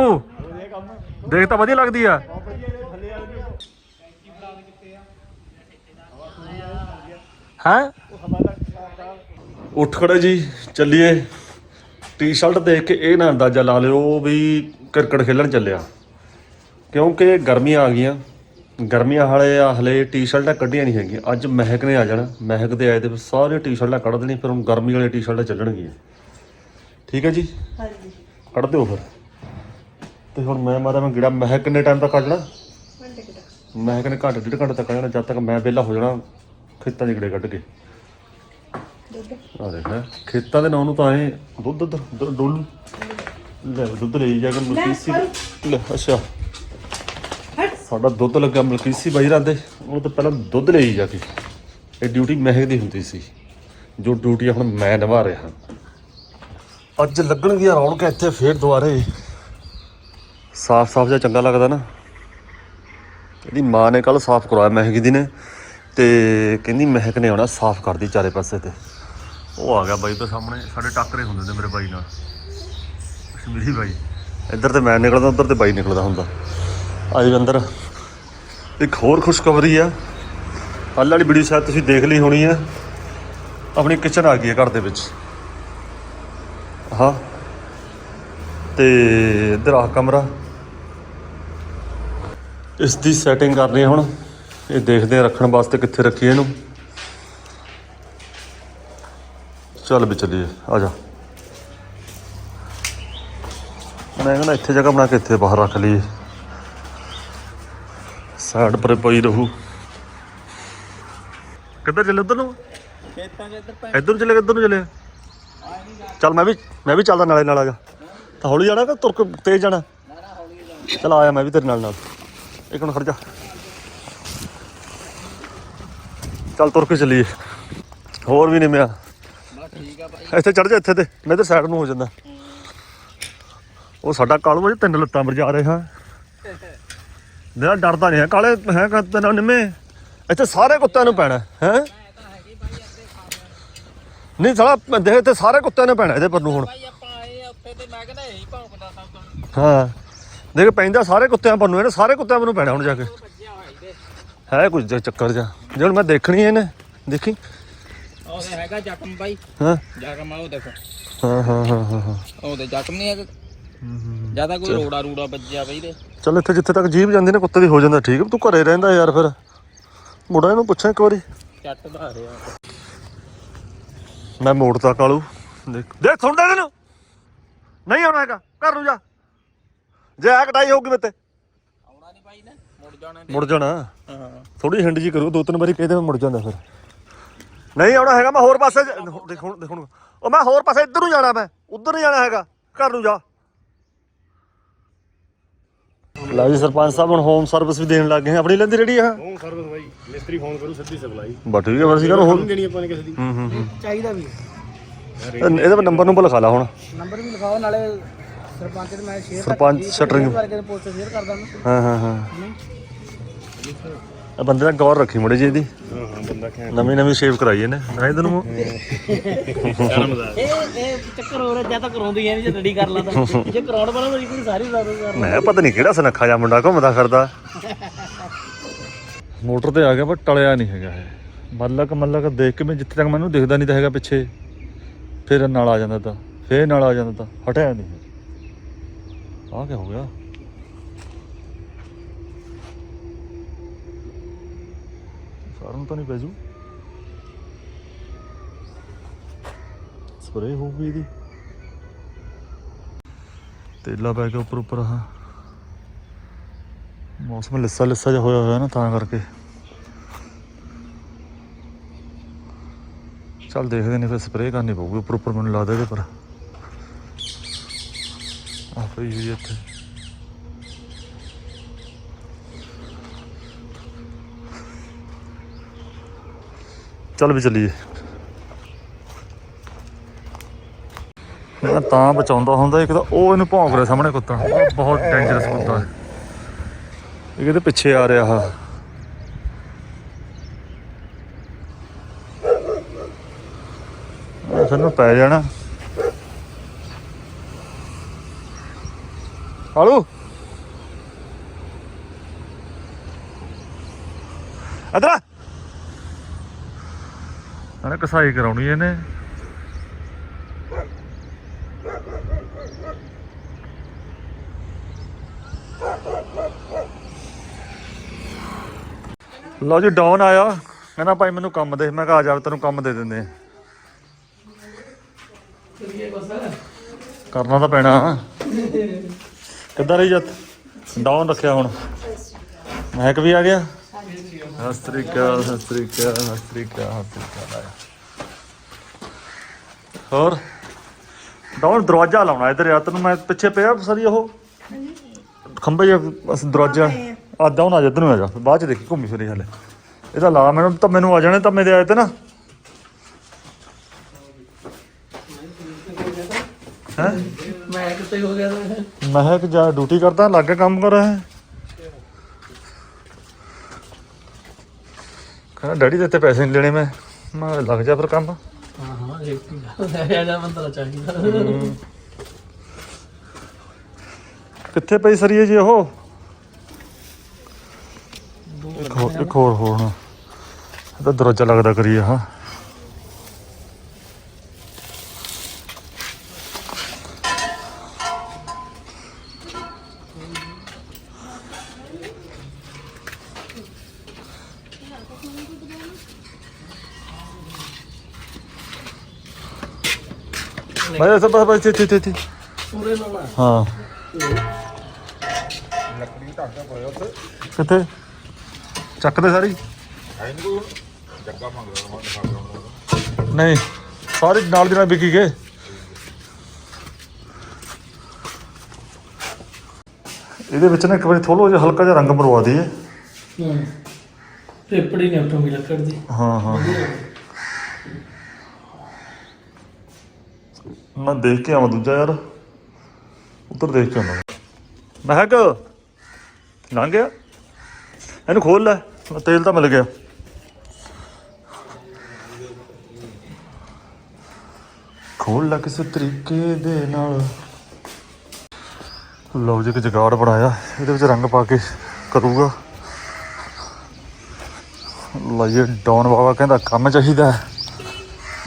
ਉਹ ਦੇਖ ਤਾਂ ਵਧੀਆ ਲੱਗਦੀ ਆ। ਹੈ? ਉੱਠ ਖੜੇ ਜੀ ਚੱਲੀਏ। ਟੀ-ਸ਼ਰਟ ਦੇਖ ਕੇ ਇਹ ਨਾ ਅੰਦਾਜ਼ਾ ਲਾ ਲਿਓ ਵੀ ਕ੍ਰਿਕਟ ਖੇਲਣ ਚੱਲਿਆ। ਕਿਉਂਕਿ ਗਰਮੀਆਂ ਆ ਗਈਆਂ। ਗਰਮੀਆਂ ਹਾਲੇ ਆ ਹਲੇ ਟੀ-ਸ਼ਰਟਾਂ ਕੱਢੀਆਂ ਨਹੀਂ ਹੈਗੀਆਂ। ਅੱਜ ਮਹਿਕ ਨੇ ਆ ਜਾਣਾ। ਮਹਿਕ ਦੇ ਆਏ ਤੇ ਫਿਰ ਸਾਰੇ ਟੀ-ਸ਼ਰਟਾਂ ਕੱਢ ਦੇਣੀ ਫਿਰ ਹੁਣ ਗਰਮੀ ਵਾਲੇ ਟੀ-ਸ਼ਰਟਾਂ ਚੱਲਣਗੀਆਂ। ਠੀਕ ਹੈ ਜੀ? ਹਾਂਜੀ। ਕੱਢ ਦਿਓ ਫਿਰ। ਤੇ ਹੁਣ ਮੈਂ ਮਾਰਾ ਮੈਂ ਗਿੜਾ ਮਹਿਕ ਕਿੰਨੇ ਟਾਈਮ ਤੱਕ ਕੱਢਣਾ ਘੰਟੇ ਕਿਤਾ ਮਹਿਕ ਨੇ ਘੰਟੇ ਡੇਢ ਘੰਟੇ ਤੱਕ ਕੱਢਣਾ ਜਦ ਤੱਕ ਮੈਂ ਵਿਹਲਾ ਹੋ ਜਾਣਾ ਖੇਤਾਂ ਦੇ ਗਿੜੇ ਕੱਢ ਕੇ। ਦੁੱਧ। ਆ ਦੇਖ ਹੈਂ, ਖੇਤਾਂ ਦੇ ਨਾਂ ਨੂੰ ਤਾਂ ਐ ਦੁੱਧ ਦੁੱਧ ਦੁੱਧ ਡੋਲੂ। ਲੈ ਦੁੱਧ ਲਈ ਜਾ ਕੇ ਮਲਕੀਸੀ ਲੈ ਅੱਛਾ। ਹਟ। ਸਾਡਾ ਦੁੱਧ ਲੱਗਾ ਮਲਕੀਸੀ ਬਾਈ ਰਾਂਦੇ। ਉਹ ਤਾਂ ਪਹਿਲਾਂ ਦੁੱਧ ਲਈ ਜਾ ਕੇ। ਇਹ ਡਿਊਟੀ ਮਹਿਕ ਦੀ ਹੁੰਦੀ ਸੀ। ਜੋ ਡਿਊਟੀ ਹੁਣ ਮੈਂ ਨਿਭਾ ਰਿਹਾ। ਅੱਜ ਲੱਗਣਗੀਆਂ ਰੌਣਕਾਂ ਇੱਥੇ ਫੇਰ ਦੁਬਾਰੇ। ਸਾਫ਼ ਸਾਫ਼ ਜਿਹਾ ਚੰਗਾ ਲੱਗਦਾ ਨਾ। ਇਹਦੀ ਮਾਂ ਨੇ ਕੱਲ ਸਾਫ਼ ਕਰਵਾਇਆ ਮਹਿਕ ਦੀ ਨੇ ਤੇ ਕਹਿੰਦੀ ਮਹਿਕ ਨੇ ਆਉਣਾ ਸਾਫ਼ ਕਰਦੀ ਚਾਰੇ ਪਾਸੇ ਤੇ। ਉਹ ਆ ਗਿਆ ਬਾਈ ਤੋਂ ਸਾਹਮਣੇ, ਸਾਡੇ ਟੱਕਰੇ ਹੁੰਦੇ ਨੇ ਮੇਰੇ ਬਾਈ ਨਾਲ। ਕਸ਼ਮੀਰੀ ਬਾਈ। ਇੱਧਰ ਤੇ ਮੈਂ ਨਿਕਲਦਾ, ਉੱਧਰ ਤੇ ਬਾਈ ਨਿਕਲਦਾ ਹੁੰਦਾ। ਆਜੋ ਅੰਦਰ, ਇੱਕ ਹੋਰ ਖੁਸ਼ਖਬਰੀ ਆ। ਕੱਲ੍ਹ ਵਾਲੀ ਵੀਡੀਓ ਸ਼ਾਇਦ ਤੁਸੀਂ ਦੇਖ ਲਈ ਹੋਣੀ ਆ। ਆਪਣੀ ਕਿਚਨ ਆ ਗਈ ਹੈ ਘਰ ਦੇ ਵਿੱਚ। ਹਾਂ। ਤੇ ਇੱਧਰ ਆ ਕਮਰਾ। ਇਸ ਦੀ ਸੈਟਿੰਗ ਕਰਨੀ ਆ ਹੁਣ। ਇਹ ਦੇਖਦੇ ਆ ਰੱਖਣ ਵਾਸਤੇ ਕਿੱਥੇ ਰੱਖੀਏ ਇਹਨੂੰ। ਚੱਲ ਵੀ ਚੱਲੀਏ ਆ ਜਾ। ਮੈਂ ਕਹਿੰਦਾ ਇੱਥੇ ਜਗ੍ਹਾ ਬਣਾ ਕੇ ਇੱਥੇ ਬਾਹਰ ਰੱਖ ਲਈਏ। ਸਾਈਡ ਪਰ ਪਈ ਰਹੂ। ਕਿੱਧਰ ਚੱਲੇ ਉਧਰ ਨੂੰ? ਖੇਤਾਂ 'ਚ ਇੱਧਰ ਇੱਧਰ ਨੂੰ ਚੱਲੇ ਕਿੱਧਰ ਨੂੰ ਚੱਲੇ? ਚੱਲ ਮੈਂ ਵੀ ਮੈਂ ਵੀ ਚੱਲਦਾ ਨਾਲੇ ਨਾਲ ਆ ਜਾ। ਤਾਂ ਹੌਲੀ ਜਾਣਾ ਕਿ ਤੁਰ ਕੇ ਤੇਜ਼ ਜਾਣਾ। ਚਲ ਆਇਆ ਮੈਂ ਵੀ ਤੇਰੇ ਨਾਲ ਨਾਲ। ਇੱਕ ਮਿੰਟ ਖੜ ਜਾ। ਚੱਲ ਤੁਰ ਕੇ ਚੱਲੀਏ। ਹੋਰ ਵੀ ਨਹੀਂ ਮਿਆ। ਬਸ ਠੀਕ ਆ ਭਾਈ ਇੱਥੇ ਚੜ ਜਾ ਇੱਥੇ ਤੇ ਮੈਂ ਤੇ ਸਾਈਡ ਨੂੰ ਹੋ ਜਾਂਦਾ। ਉਹ ਸਾਡਾ ਕਾਲੂ ਅਜੇ ਤਿੰਨ ਲੱਤਾਂ ਪਰ ਜਾ ਰਿਹਾ ਮੇਰਾ ਡਰਦਾ ਨਹੀਂ ਹੈ ਕਾਲੇ ਹੈ ਕਹਿੰਦੇ ਨਾ ਨਿੰਮੇ? ਇੱਥੇ ਸਾਰੇ ਕੁੱਤਿਆਂ ਨੂੰ ਪੈਣਾ ਹੈ ਨਹੀਂ ਸਾਲਾ ਦੇਖ ਇੱਥੇ ਸਾਰੇ ਕੁੱਤਿਆਂ ਨੂੰ ਪੈਣਾ ਇਹਦੇ ਪਰ ਨੂੰ ਹੁਣ। ਭਾਈ ਆਪਾਂ ਆਏ ਆ ਉੱਥੇ ਤੇ ਮੈਂ ਕਹਿੰਦਾ ਇਹੀ ਭੌਂਕਦਾ ਸਭ ਤੋਂ। ਹਾਂ। ਦੇਖ ਪੈਂਦਾ ਸਾਰੇ ਕੁੱਤਿਆਂ ਪਰ ਨੂੰ ਇਹਨੇ ਸਾਰੇ ਕੁੱਤਿਆਂ ਪਰ ਨੂੰ ਪੈਣਾ ਹੁਣ ਜਾ ਕੇ। ਹੈ ਕੁਝ ਚੱਕਰ ਜਾ ਜੇ ਹੁਣ ਮੈਂ ਦੇਖਣੀ ਇਹਨੇ ਦੇਖੀ? ਉਹਦੇ ਹੈਗਾ ਜ਼ਖਮ ਭਾਈ ਹਾਂ। ਜ਼ਖਮ ਆ ਉਹ ਦੇਖੋ। ਹਾਂ ਹਾਂ ਹਾਂ ਹਾਂ ਹਾਂ। ਉਹਦੇ ਜ਼ਖਮ ਨਹੀਂ ਹੈਗਾ। ਜ਼ਿਆਦਾ ਕੋਈ ਰੋੜਾ ਰੂੜਾ ਵੱਜਿਆ ਬਈ ਦੇ ਚੱਲ ਇੱਥੇ ਜਿੱਥੇ ਤੱਕ ਜੀਭ ਜਾਂਦੀ ਨੇ ਕੁੱਤੇ ਦੀ ਹੋ ਜਾਂਦਾ ਠੀਕ ਤੂੰ ਘਰੇ ਰਹਿੰਦਾ ਯਾਰ ਫਿਰ। ਮੁੰਡਾ ਇਹਨੂੰ ਪੁੱਛਾਂ ਇੱਕ ਵਾਰੀ। ਚੱਟ ਦਾ ਰਿਹਾ। ਮੈਂ ਮੋੜਤਾ ਕਾਲੂ। ਦੇਖ ਦੇਖ ਸੁਣਦਾ ਤੈਨੂੰ ਨਹੀਂ ਆਉਣਾ ਹੈਗਾ। ਘਰ ਨੂੰ ਜਾ। ਜੇ ਆ ਕਟਾਈ ਹੋਊਗੀ ਮੇਤੇ ਆਉਣਾ ਨਹੀਂ ਭਾਈ ਨੇ ਮੁੜ ਜਾਣਾ ਮੁੜ ਜਾਣਾ। ਹਾਂ। ਥੋੜੀ ਹਿੰਡ ਜੀ ਕਰੂ ਦੋ ਤਿੰਨ ਵਾਰੀ ਕਹਿੰਦੇ ਮੈਂ ਮੁੜ ਜਾਂਦਾ ਫਿਰ। ਨਹੀਂ ਆਉਣਾ ਹੈਗਾ ਮੈਂ ਹੋਰ ਪਾਸੇ ਦੇਖ ਹੁਣ ਦੇਖ। ਹੁਣ ਉਹ ਮੈਂ ਹੋਰ ਪਾਸੇ ਇੱਧਰ ਨੂੰ ਜਾਣਾ ਮੈਂ ਉੱਧਰ ਨਹੀਂ ਜਾਣਾ ਹੈਗਾ ਘਰ ਨੂੰ ਜਾ। ਲਓ ਜੀ ਸਰਪੰਚ ਸਾਹਿਬ ਹੁਣ ਹੋਮ ਸਰਵਿਸ ਵੀ ਦੇਣ ਲੱਗ ਗਏ। ਆਪਣੀ ਲੈਂਦੀ ਰੇੜੀ ਆ? ਹੋਮ ਸਰਵਿਸ ਬਾਈ ਮਿਸਤਰੀ ਫੋਨ ਕਰੂ ਸਿੱਧੀ ਸਪਲਾਈ ਬਸ ਠੀਕ ਹੈ ਫਿਰ ਅਸੀਂ ਕਰੋ ਹੋਰ ਦੇਣੀ ਆਪਾਂ ਨੇ ਕਿਸੇ ਦੀ। ਹੂੰ ਹੂੰ ਹੂੰ। ਚਾਹੀਦਾ ਵੀ। ਇਹਦੇ ਨੰਬਰ ਨੂੰ ਲਿਖਾ ਲਾ ਹੁਣ। ਨੰਬਰ ਵੀ ਲਿਖਾਓ ਨਾਲੇ ਸਰਪੰਚ ਦੇ ਮੈਂ ਸ਼ੇਅਰ ਸਰਪੰਚ ਸ਼ਟਰਿੰਗ। ਕਰਕੇ ਪੋਸਟ ਸ਼ੇਅਰ ਕਰ ਦਾਂ ਹਾਂ ਹਾਂ ਹਾਂ। ਇਹ ਬੰਦੇ ਦਾ ਗੌਰ ਰੱਖੀ ਮੁੰਡੇ ਜੀ ਇਹਦੀ। ਹਾਂ ਹਾਂ ਬੰਦਾ ਖੈਰ ਨਵੀਂ ਨਵੀਂ ਸ਼ੇਵ ਕਰਾਈ ਇਹਨੇ। ਨਾ ਇਹਦੇ ਨੂੰ ਸ਼ਰਮਦਾਰ ਇਹ ਇਹ ਚੱਕਰ ਹੋ ਰਿਹਾ ਜਾਂ ਤਾਂ ਕਰਾਉਂਦੀ ਐ ਨਹੀਂ ਜੇ ਰੈਡੀ ਕਰ ਲਾ ਤਾਂ ਜੇ ਕਰਾਉਣ ਵਾਲਾ ਮੇਰੀ ਕੋਈ ਸਾਰੀ ਰਾਤ ਕਰ ਮੈਂ ਪਤਾ ਨਹੀਂ ਕਿਹੜਾ ਸੁਨੱਖਾ ਜਿਹਾ ਮੁੰਡਾ ਘੁੰਮਦਾ ਫਿਰਦਾ। ਮੋਟਰ ਤੇ ਆ ਗਿਆ ਪਰ ਟਲਿਆ ਨਹੀਂ ਹੈਗਾ ਇਹ। ਮੱਲਕ ਮੱਲਕ ਦੇਖ ਕੇ ਮੈਂ ਜਿੱਥੇ ਤੱਕ ਮੈਨੂੰ ਦਿਖਦਾ ਨਹੀਂ ਤਾਂ ਹੈਗਾ ਪਿੱਛੇ। ਫਿਰ ਨਾਲ ਆ ਜਾਂਦਾ ਤਾਂ। ਫਿਰ ਨਾਲ ਆ ਜਾਂਦਾ ਤਾਂ। ਹਟਿਆ ਨਹੀਂ। ਆ ਕੀ ਹੋ ਗਿਆ ਸਾਰਨ ਨੂੰ ਤਾਂ ਨਹੀਂ ਪੈਜੂ ਸਪਰੇ ਹੋ ਗਈ ਇਹਦੀ ਤੇਲਾ ਪੈ ਗਿਆ ਉੱਪਰ ਉੱਪਰ ਆਹ ਮੌਸਮ ਲਿੱਸਾ ਲਿੱਸਾ ਜਿਹਾ ਹੋਇਆ ਹੋਇਆ ਨਾ ਤਾਂ ਕਰਕੇ ਚੱਲ ਦੇਖਦੇ ਨੇ ਫਿਰ ਸਪਰੇਅ ਕਰਨੀ ਪਊਗੀ ਉੱਪਰ ਉੱਪਰ ਮੈਨੂੰ ਲੱਗਦਾ ਇਹਦੇ ਪਰ ਆ ਪਈ ਹੋਈ ਚੱਲ ਵੀ ਚੱਲੀਏ। ਮੈਂ ਤਾਂ ਬਚਾਉਂਦਾ ਹੁੰਦਾ, ਇੱਕ ਤਾਂ ਉਹ ਇਹਨੂੰ ਭੌਂਕ ਰਿਹਾ ਸਾਹਮਣੇ ਕੁੱਤਾ। ਉਹ ਬਹੁਤ ਡੇਂਜਰਸ ਕੁੱਤਾ ਹੈ। ਇਹ ਕਿਤੇ ਪਿੱਛੇ ਆ ਰਿਹਾ ਆ। ਸਾਨੂੰ ਪੈ ਜਾਣਾ। ਹਾਲੂ ਅਦਰਾ ਅਰੇ ਕਸਾਈ ਕਰਾਉਣੀ ਇਹਨੇ। ਲਓ ਜੀ ਡਾਊਨ ਆਇਆ। ਕਹਿੰਦਾ ਭਾਈ ਮੈਨੂੰ ਕੰਮ ਦੇ। ਮੈਂ ਕਿਹਾ ਆ ਜਾ ਤੈਨੂੰ ਕੰਮ ਦੇ ਦਿੰਦੇ ਆ। ਕਰਨਾ ਤਾਂ ਪੈਣਾ। ਕਿੱਦਾਂ ਰਹੀ ਜੱਤ? ਡਾਊਨ ਰੱਖਿਆ ਹੁਣ। ਮਹਿਕ ਵੀ ਆ ਗਿਆ? ਸਤਿ ਸ੍ਰੀ ਅਕਾਲ ਸਤਿ ਸ੍ਰੀ ਅਕਾਲ ਸਤਿ ਸ੍ਰੀ ਅਕਾਲ ਸਤਿ ਸ੍ਰੀ ਅਕਾਲ ਆਇਆ। ਹੋਰ? ਡਾਊਨ ਦਰਵਾਜ਼ਾ ਲਾਉਣਾ ਇੱਧਰ ਯਾਰ ਤੈਨੂੰ ਮੈਂ ਪਿੱਛੇ ਪਿਆ ਸਾਰੀ ਉਹ? ਖੰਭੇ ਜਿਹਾ ਬਸ ਦਰਵਾਜ਼ਾ। ਆ ਡਾਊਨ ਆ ਜਾ ਇੱਧਰ ਨੂੰ ਆ ਜਾ। ਬਾਅਦ ਚ ਦੇਖੀ ਘੁੰਮੀ ਫਿਰੀ ਹਲੇ। ਇਹਦਾ ਲਾ ਮੈਨੂੰ ਤਾਂ ਮੈਨੂੰ ਆ ਜਾਣੇ ਤਾਂ ਮੇਰੇ ਆਏ ਤੇ ਨਾ। ਹੈ? ਮੈਂ ਕਿੱਥੇ ਹੋ ਗਿਆ ਤਾਂ? ਜਾ ਡਿਊਟੀ ਕਰਦਾ ਲੱਗ ਕੇ ਕੰਮ ਕਰ ਰਿਹਾ ਹੈ ਕਹਿੰਦਾ ਡੈਡੀ ਦੇ ਤੇ ਪੈਸੇ ਨਹੀਂ ਲੈਣੇ ਮੈਂ। ਮੈਂ ਕਿਹਾ ਲੱਗ ਜਾ ਫਿਰ ਕੰਮ। ਹਾਂ ਹਾਂ ਇਹ ਆ ਜਾ ਬੰਦਾ ਚਾਹੀਦਾ। ਕਿੱਥੇ ਪਈ ਸਰੀਏ ਜੀ ਉਹ? ਇੱਕ ਹੋਰ ਇੱਕ ਹੋਰ ਹੋਣਾ। ਇਹਦਾ ਦਰਵਾਜ਼ਾ ਲੱਗਦਾ ਕਰੀਏ ਹਾਂ। ਮੈਂ ਸਭ ਬਸ ਬਸ ਇੱਥੇ ਇੱਥੇ ਇੱਥੇ ਪੂਰੇ ਲਾਉਣਾ ਹਾਂ। ਕਿੱਥੇ? ਚੱਕਦੇ ਸਾਰੀ? ਨਹੀਂ ਸਾਰੇ ਨਾਲ ਦੀ ਨਾਲ ਵਿਕੀ ਗਏ। ਇਹਦੇ ਵਿੱਚ ਨਾ ਇੱਕ ਵਾਰੀ ਥੋੜਾ ਜਿਹਾ ਹਲਕਾ ਜਿਹਾ ਰੰਗ ਮਰਵਾ ਦਈਏ। ਹੂੰ। ਪੇਪੜੀ ਨੇ ਉੱਤੋਂ ਵੀ ਲੱਕੜ ਦੀ। ਹਾਂ ਹਾਂ। ਮੈਂ ਦੇਖ ਕੇ ਆਵਾਂ ਦੂਜਾ ਯਾਰ। ਉੱਧਰ ਦੇਖ ਕੇ ਆਵਾਂ ਮੈਂ। ਕਿਹਾ ਕਿ ਲੰਘ ਗਿਆ। ਇਹਨੂੰ ਖੋਲ ਲੈ। ਤੇਲ ਤਾਂ ਮਿਲ ਗਿਆ। ਖੋਲ ਲੈ ਕਿਸੇ ਤਰੀਕੇ ਦੇ ਨਾਲ। ਲਓ ਜੀ, ਇੱਕ ਜਗਾੜ ਬਣਾਇਆ। ਇਹਦੇ ਵਿੱਚ ਰੰਗ ਪਾ ਕੇ ਕਰੂਗਾ। ਲਾਈਏ ਡੌਨ ਬਾਬਾ ਕਹਿੰਦਾ ਕੰਮ ਚਾਹੀਦਾ।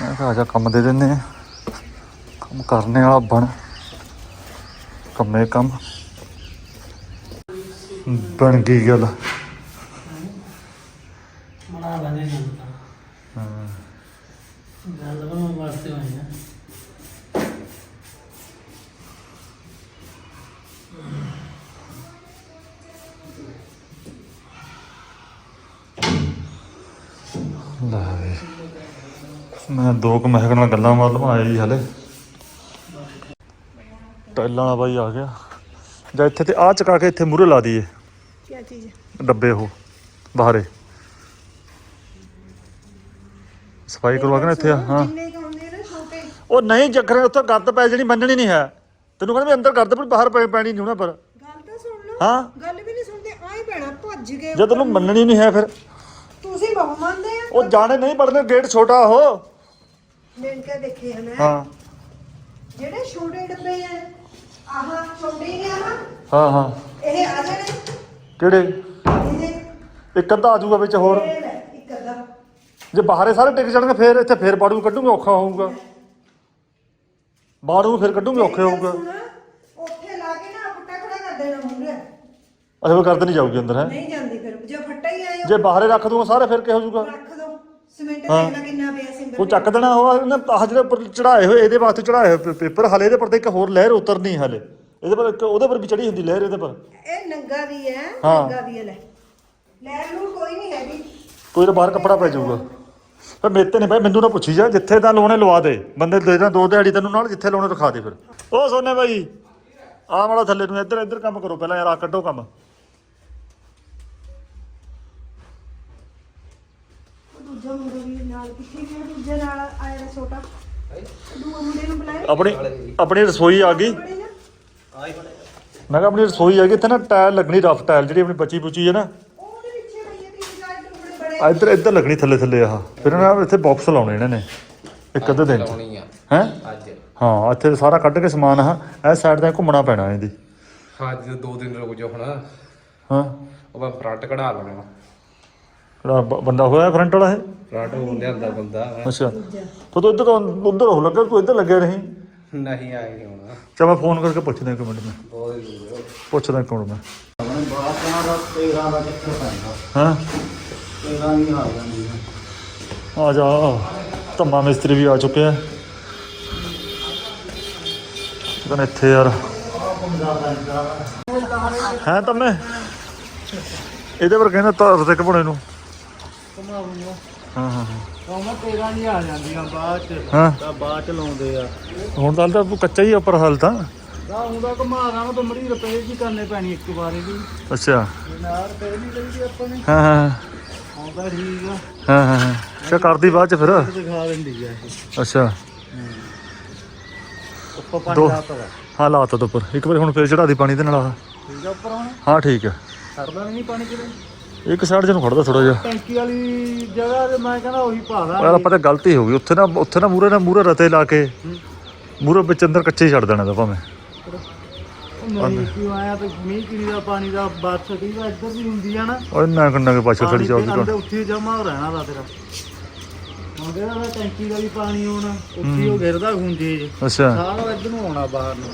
ਮੈਂ ਕਿਹਾ ਆ ਜਾ, ਕੰਮ ਦੇ ਦਿੰਦੇ ਆ ਕਰਨੇ ਵਾਲਾ ਬਣ। ਕੰਮੇ ਕੰਮ। ਬਣ ਗਈ ਗੱਲ। ਬਣਾ ਲੈਣੇ ਨਾ ਹਾਂ। ਗੱਲ ਬਣਾਉਣ ਵਾਸਤੇ ਹੋਈ ਆ। ਲੈ ਵੇ। ਮੈਂ ਦੋ ਕੁ ਮਹਿਕ ਨਾਲ ਗੱਲਾਂ ਮਾਰ ਲਵਾਂ ਆਇਆ ਜੀ ਹਲੇ। ਟਾਈਲਾਂ ਦਾ ਬਾਈ ਆ ਗਿਆ। ਜਾਂ ਇੱਥੇ ਤੇ ਆ ਚਕਾ ਕੇ ਇੱਥੇ ਮੂਰੇ ਲਾ ਦਈਏ। ਕੀ ਚੀਜ਼? ਡੱਬੇ ਉਹ ਬਾਹਰੇ। ਸਫ਼ਾਈ ਕਰਵਾ ਕੇ ਨਾ ਇੱਥੇ ਹਾਂ। ਉਹ ਨਹੀਂ ਜਖਰੇ ਉੱਥੇ ਗੰਦ ਪੈ ਜਣੀ ਮੰਨਣੀ ਨਹੀਂ ਹੈ। ਤੈਨੂੰ ਕਹਿੰਦਾ ਅੰਦਰ ਗੰਦ ਪਰ ਬਾਹਰ ਪੈਣੀ ਨਹੀਂ ਉਹਨਾਂ ਪਰ। ਗੱਲ ਤਾਂ ਸੁਣ ਲਓ। ਹਾਂ। ਗੱਲ ਵੀ ਨਹੀਂ ਸੁਣਦੇ ਆਏ ਭੈਣਾ ਭੱਜ ਗਏ ਜੇ ਤੈਨੂੰ ਮੰਨਣੀ ਨਹੀਂ ਹੈ ਫਿਰ। ਤੁਸੀਂ ਬਹੁ ਮੰਨਦੇ ਆ। ਉਹ ਜਾਣੇ ਨਹੀਂ ਪੜਦੇ ਗੇਟ ਛੋਟਾ ਉਹ। ਮੈਂ ਕਿਹਾ ਦੇਖੇ ਹਾਂ। ਜਿਹੜੇ ਛੋਟੇ ਡੱਬੇ ਆ ਆਹ ਛੋਟੇ ਨੇ। ਆਹ ਹਾਂ ਹਾਂ। ਇਹ ਆ ਜਾਣੇ। ਕਿਹੜੇ? ਇਹਦੇ ਇੱਕ ਅੱਧਾ ਆ ਜਾਊਗਾ ਵਿੱਚ ਹੋਰ। ਇਹ ਲੈ ਇੱਕ ਅੱਧਾ। ਜੇ ਬਾਹਰੇ ਸਾਰੇ ਟਿਕ ਜਾਣਗੇ ਫੇਰ ਇੱਥੇ ਫੇਰ ਬਾੜੂ ਕੱਢੂਗੇ ਔਖਾ ਹੋਊਗਾ। ਬਾੜੂ ਫਿਰ ਕੱਢੂਗੇ ਔਖੇ ਹੋਊਗਾ। ਸੁਣ, ਉੱਥੇ ਲਾ ਕੇ ਨਾ ਫੱਟਾ ਖੜਾ ਕਰ ਦੇਣਾ ਮੂਰੇ ਅਜੇ ਉਹ ਕਰਦ ਨਹੀਂ ਜਾਊਗੀ ਅੰਦਰ ਹੈ? ਨਹੀਂ ਜਾਂਦੀ ਫਿਰ। ਜੇ ਫੱਟਾ ਹੀ ਆਇਆ। ਜੇ ਬਾਹਰੇ ਰੱਖ ਦੂੰਗਾ ਸਾਰੇ ਫਿਰ ਕਿਹੋ ਜਾਊਗਾ ਰੱਖ ਦੋ। ਸਿਮੈਂਟ ਹਾਂ। ਦੇਖ ਲੈ ਕਿੰਨਾ ਪਿਆ ਸਿੰਬਲ ਉਹ ਚੱਕ ਦੇਣਾ ਉਹ ਉਹਨੇ ਆਹ ਜਿਹੜੇ ਉੱਪਰ ਚੜਾਏ ਹੋਏ ਇਹਦੇ ਵਾਸਤੇ ਚੜਾਏ ਹੋਏ ਪੇ- ਪੇਪਰ ਹਲੇ ਇਹਦੇ ਪਰ ਤੇ ਇੱਕ ਹੋਰ ਲਹਿਰ ਉਤਰਨੀ ਹਲੇ। ਇਹਦੇ ਪਰ ਇੱਕ ਉਹਦੇ ਪਰ ਵੀ ਚੜੀ ਹੁੰਦੀ ਲਹਿਰ ਇਹਦੇ ਪਰ। ਇਹ ਨੰਗਾ ਵੀ ਹੈ ਹਾਂ। ਨੰਗਾ ਵੀ ਹੈ ਲੈ। ਲੈ ਨੂੰ ਕੋਈ ਨਹੀਂ ਹੈਗੀ ਕੋਈ ਤਾਂ ਬਾਹਰ ਕੱਪੜਾ ਪੈ ਜਾਊਗਾ। ਪਰ ਮੇਰੇ ਤੇ ਨਹੀਂ ਭਾਈ ਮੈਨੂੰ ਨਾ ਪੁੱਛੀ ਜਾ ਜਿੱਥੇ ਤਾਂ ਲਾਉਣੇ ਲਵਾ ਦੇ। ਬੰਦੇ ਦੇ ਦੋ ਦਿਹਾੜੀ ਤੈਨੂੰ ਨਾਲ ਜਿੱਥੇ ਲਾਉਣੇ ਰਖਾ ਦੇ ਫਿਰ। ਉਹ ਸੋਨੇ ਭਾਈ ਆਹ ਵਾਲਾ ਥੱਲੇ ਨੂੰ ਇੱਧਰ ਇੱਧਰ ਕੰਮ ਕਰੋ ਪਹਿਲਾਂ ਯਾਰ ਆ ਕੱਢੋ ਕੰਮ। ਦੂਜਾ ਮੁੰਡਾ ਵੀ ਨਾਲ ਕਿੱਥੇ ਗਿਆ? ਦੂਜੇ ਨਾਲ ਆਇਆ ਦਾ ਛੋਟਾ। ਦੂਆ ਮੁੰਡੇ ਨੂੰ ਬੁਲਾਇਆ ਆਪਣੀ ਆਪਣੀ ਰਸੋਈ ਆ ਗਈ। ਬੜੇ ਨਾ ਮੈਂ ਕਿਹਾ ਆਪਣੀ ਰਸੋਈ ਆ ਗਈ ਇੱਥੇ ਨਾ ਟਾਇਲ ਲੱਗਣੀ ਰਫ ਟਾਇਲ ਜਿਹੜੀ ਆਪਣੀ ਬੱਚੀ ਬੁੱਚੀ ਹੈ ਨਾ। ਉਹਦੇ ਪਿੱਛੇ ਪਈ ਹੈ ਤਿੰਨ ਚਾਰ ਟੁਕੜੇ ਬੜੇ? ਆ ਇੱਧਰ ਇੱਧਰ ਲੱਗਣੀ ਥੱਲੇ ਥੱਲੇ ਆਹ। ਫਿਰ ਇਹਨਾਂ ਇੱਥੇ ਬਾਕਸ ਲਾਉਣੇ ਇਹਨਾਂ ਨੇ ਇੱਕ ਅੱਧੇ ਦਿਨ ਚ। ਲਾਉਣੀ ਆ। ਹੈ? ਅੱਜ। ਹਾਂ ਇੱਥੇ ਸਾਰਾ ਕੱਢ ਕੇ ਸਮਾਨ ਆ। ਇਹ ਸਾਈਡ ਦਾ ਘੁੰਮਣਾ ਪੈਣਾ ਇਹਦੀ। ਹਾਂ ਜੀ ਦੋ ਦਿਨ ਰੁਕ ਜਾਓ ਹੁਣ। ਹਾਂ। ਉਹ ਮੈਂ ਫਰੰਟ ਕਢਾ ਲੈਣਾ। ਕਿਹੜਾ ਬ- ਬੰਦਾ ਹੋਇਆ ਫਰੰਟ ਵਾਲਾ ਇਹ? ਫਰੰਟ ਹੋ ਲਿਆਂਦਾ ਬੰਦਾ। ਅੱਛਾ। ਤੂੰ ਤਾਂ ਇੱਧਰ ਉਧਰ ਹੋ ਲੱਗਾ ਤੂੰ ਇੱਧਰ ਲੱਗਿਆ ਰਹੀ ਨਹੀਂ ਆਏ ਨਹੀਂ ਹੋਣਾ। ਚਾ ਮੈਂ ਫੋਨ ਕਰਕੇ ਪੁੱਛਦਾ ਇੱਕ ਮਿੰਟ ਮੈਂ। ਬਹੁਤ ਦੂਰ ਪੁੱਛਦਾ ਇੱਕ ਮਿੰਟ ਮੈਂ। ਬਾਤਾਂ ਦਾ 13 ਦਾ ਚੱਕਰ ਪੈਂਦਾ। ਹਾਂ? 13 ਨਹੀਂ ਆ ਜਾਂਦੀ ਆ ਜਾ ਧੰਮਾ ਮਿਸਤਰੀ ਵੀ ਆ ਚੁੱਕਿਆ ਕਹਿੰਦਾ ਇੱਥੇ ਯਾਰ। ਹੈ ਤੰਮੇ ਇਹਦੇ ਪਰ ਕਹਿੰਦਾ ਤਾਰ ਤੇ ਘਬਣੇ ਨੂੰ। ਹਾਂ। ਹਾਂ ਹਾਂ। ਉਹ ਮੈਂ 13 ਨਹੀਂ ਆ ਜਾਂਦੀਆਂ ਬਾਅਦ ਚ ਹਾਂ। ਤਾਂ ਬਾਅਦ ਚ ਲਾਉਂਦੇ ਆ। ਹੁਣ ਤਾਂ ਤਾਂ ਕੱਚਾ ਹੀ ਆ ਉੱਪਰ ਹਾਲ ਤਾਂ। ਤਾਂ ਹੁੰਦਾ ਘਮਾਣਾ ਉਹ ਤਾਂ ਮੜੀ ਰੁਪਏ ਜੀ ਕਰਨੇ ਪੈਣੀ ਇੱਕ ਵਾਰੀ ਦੀ ਅੱਛਾ। ਨਾਲ ਰੁਪਏ ਨਹੀਂ ਕਰੀਦੀ ਆਪਾਂ ਨੇ। ਹਾਂ ਹਾਂ ਆਉਂਦਾ ਠੀਕ ਆ। ਹਾਂ ਹਾਂ ਹਾਂ। ਅੱਛਾ ਕਰਦੀ ਬਾਅਦ ਚ ਫਿਰ। ਦਿਖਾ ਦਿੰਦੀ ਆ ਇਹ। ਅੱਛਾ। ਉੱਪਰ ਦੋ। ਪਾਣੀ ਲਾਤਾ ਵਾ। ਹਾਂ ਲਾਤਾ ਤੋਂ ਉੱਪਰ। ਇੱਕ ਵਾਰੀ ਹੁਣ ਫੇਰ ਚੜਾ ਦੀ ਪਾਣੀ ਦੇ ਨਾਲ ਆਹ। ਠੀਕ ਆ ਉੱਪਰ ਹੁਣ? ਹਾਂ ਠੀਕ ਨਹੀਂ ਪਾਣੀ ਕਿਤੇ। ਇੱਕ ਸਾਈਡ ਜਿਹਨੂੰ ਖੜਦਾ ਥੋੜਾ ਜਿਹਾ। ਟੈਂਕੀ ਵਾਲੀ ਜਗ੍ਹਾ ਤੇ ਮੈਂ ਕਹਿੰਦਾ ਉਹੀ ਪਾ ਦਾਂ। ਯਾਰ ਆਪਾਂ ਤਾਂ ਗਲਤੀ ਹੋ ਗਈ ਉੱਥੇ ਨਾ ਉੱਥੇ ਨਾ ਮੂਰੇ ਨਾ ਮੂਰੇ ਰਤੇ ਲਾ ਕੇ ਮੂਰੇ ਵਿੱਚ ਅੰਦਰ ਕੱਚੇ ਹੀ ਛੱਡ ਦੇਣਾ ਤਾਂ ਭਾਵੇਂ। ਉਹ ਨਹੀਂ ਕਿਉਂ ਆਇਆ ਤੇ ਮੀਂਹ ਕਿਰੀ ਦਾ ਪਾਣੀ ਦਾ ਬਾਤ ਠੀਕ ਆ ਇੱਧਰ ਵੀ ਹੁੰਦੀ ਆ ਨਾ। ਉਹ ਨਾ ਕੰਨਾ ਕੇ ਪਾਛਾ ਖੜੀ ਚੌਕੀ ਕਰ ਉੱਥੇ ਜਮਾ ਰਹਿਣਾ ਦਾ ਤੇਰਾ। ਹੁਣ ਜਿਹੜਾ ਉਹਦਾ ਟੈਂਕੀ ਵਾਲੀ ਪਾਣੀ ਆਉਣਾ ਉੱਥੇ ਉਹ ਗਿਰਦਾ ਜੇ ਅੱਛਾ। ਸਾਰਾ ਇੱਧਰ ਨੂੰ ਆਉਣਾ ਬਾਹਰ ਨੂੰ।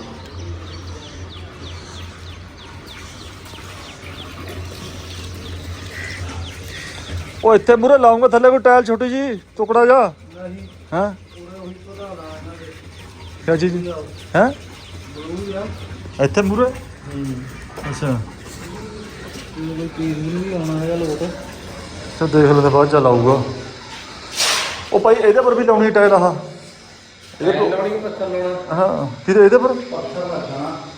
ਉਹ ਇੱਥੇ ਮੂਰੇ ਲਾਉਂਗਾ ਥੱਲੇ ਕੋਈ ਟਾਇਲ ਛੋਟੀ ਜੀ ਟੁਕੜਾ ਜਾ ਨਹੀਂ। ਹਾਂ? ਕਿਆ ਹੈ? ਜ਼ਰੂਰ ਆ। ਇੱਥੇ ਮੂਰੇ ਅੱਛਾ। ਤੇ ਦੇਖ ਲੈਂਦੇ ਬਾਅਦ ਚ ਲਾਊਗਾ। ਉਹ ਭਾਈ ਇਹਦੇ ਪਰ ਵੀ ਲਾਉਣੀ ਟਾਇਲ ਆਹ। ਇਹਦੇ ਪਰ ਲਾਉਣੀ ਪੱਥਰ ਲਾਉਣਾ? ਹਾਂ ਕਿਹਦੇ ਇਹਦੇ ਪਰ?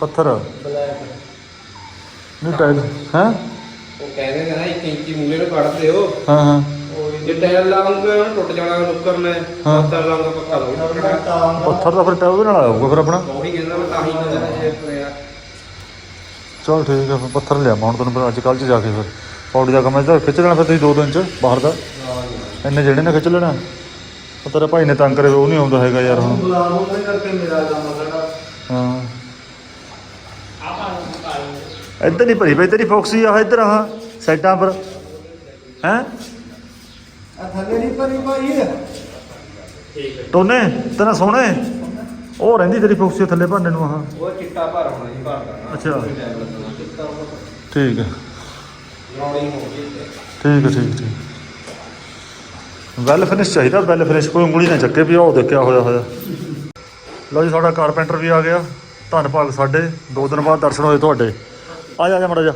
ਪੱਥਰ। ਬਲੈਕ। ਨਹੀਂ ਟਾਇਲ ਹੈ? ਉਹ ਕਹਿੰਦੇ ਨੇ ਨਾ 1 ਇੰਚੀ ਮੂਲੇ ਨੂੰ ਕੱਢ ਦਿਓ। ਹਾਂ ਹਾਂ। ਜੇ ਟਾਇਰ ਲਾਉਂਗੇ ਉਹ ਟੁੱਟ ਜਾਣਾ ਨੁੱਕਰ ਨੇ ਹਾਂ। ਪੱਥਰ ਲਾਉਂਗਾ ਪੱਕਾ ਲਾਉਂਗਾ ਪੱਥਰ ਦਾ ਫਿਰ ਟਾਇਲ ਉਹਦੇ ਨਾਲ ਆਊਗਾ ਫਿਰ ਆਪਣਾ। ਉਹੀ ਕਹਿੰਦਾ ਮੈਂ ਤਾਂ ਹੀ ਕਹਿੰਦਾ ਜੇ ਚਲ ਠੀਕ ਹੈ ਫਿਰ ਪੱਥਰ ਲਿਆ ਹੁਣ ਤੈਨੂੰ ਫਿਰ ਅੱਜ ਕੱਲ੍ਹ ਚ ਜਾ ਕੇ ਫਿਰ। ਪੌੜੀ ਦਾ ਕੰਮ ਹੈ ਤਾਂ ਖਿੱਚ ਲੈਣਾ ਫਿਰ ਤੁਸੀਂ ਦੋ ਦਿਨ ਚ ਬਾਹਰ ਦਾ। ਇੰਨੇ ਜਿਹੜੇ ਨੇ ਖਿੱਚ ਲੈਣਾ। ਉਹ ਤੇਰੇ ਭਾਈ ਨੇ ਤੰਗ ਕਰੇ ਉਹ ਨਹੀਂ ਆਉਂਦਾ ਹੈਗਾ ਯਾਰ ਹੁਣ। ਬੁਲਾ ਲਓ ਉਹਦੇ ਕਰਕੇ ਮੇਰਾ ਕੰਮ ਖੜਾ ਇੱਧਰ ਨਹੀਂ ਭਰੀ ਪਈ ਤੇਰੀ ਫੋਕਸੀ ਆ ਇੱਧਰ ਆ ਸਾਈਡਾਂ ਪਰ। ਹੈ? ਆ ਥੱਲੇ ਨਹੀਂ ਭਰੀ ਭਾਈ। ਟੋਨੇ ਤੇਰਾ ਸੋਹਣੇ। ਉਹ ਰਹਿੰਦੀ ਤੇਰੀ ਫੋਕਸੀ ਥੱਲੇ ਭਰਨੇ ਨੂੰ ਆਹ। ਉਹ ਚਿੱਟਾ ਭਰ ਹੋਣਾ ਜੀ ਭਰਦਾ ਅੱਛਾ। ਠੀਕ ਹੈ। ਰੌਲੀ ਹੋ ਗਈ ਠੀਕ ਹੈ ਠੀਕ ਠੀਕ ਵੈਲ ਫਿਨਿਸ਼ ਚਾਹੀਦਾ ਵੈਲ ਫਿਨਿਸ਼ ਕੋਈ ਉਂਗਲੀ ਨਾ ਚੱਕੇ ਵੀ ਉਹ ਦੇਖਿਆ ਹੋਇਆ ਹੋਇਆ। ਲਓ ਜੀ ਸਾਡਾ ਕਾਰਪੈਂਟਰ ਵੀ ਆ ਗਿਆ। ਧੰਨਵਾਦ ਸਾਡੇ। ਦੋ ਦਿਨ ਬਾਅਦ ਦਰਸ਼ਨ ਹੋਏ ਤੁਹਾਡੇ। ਆ ਜਾ ਜਾ ਮੜਾ ਜਾ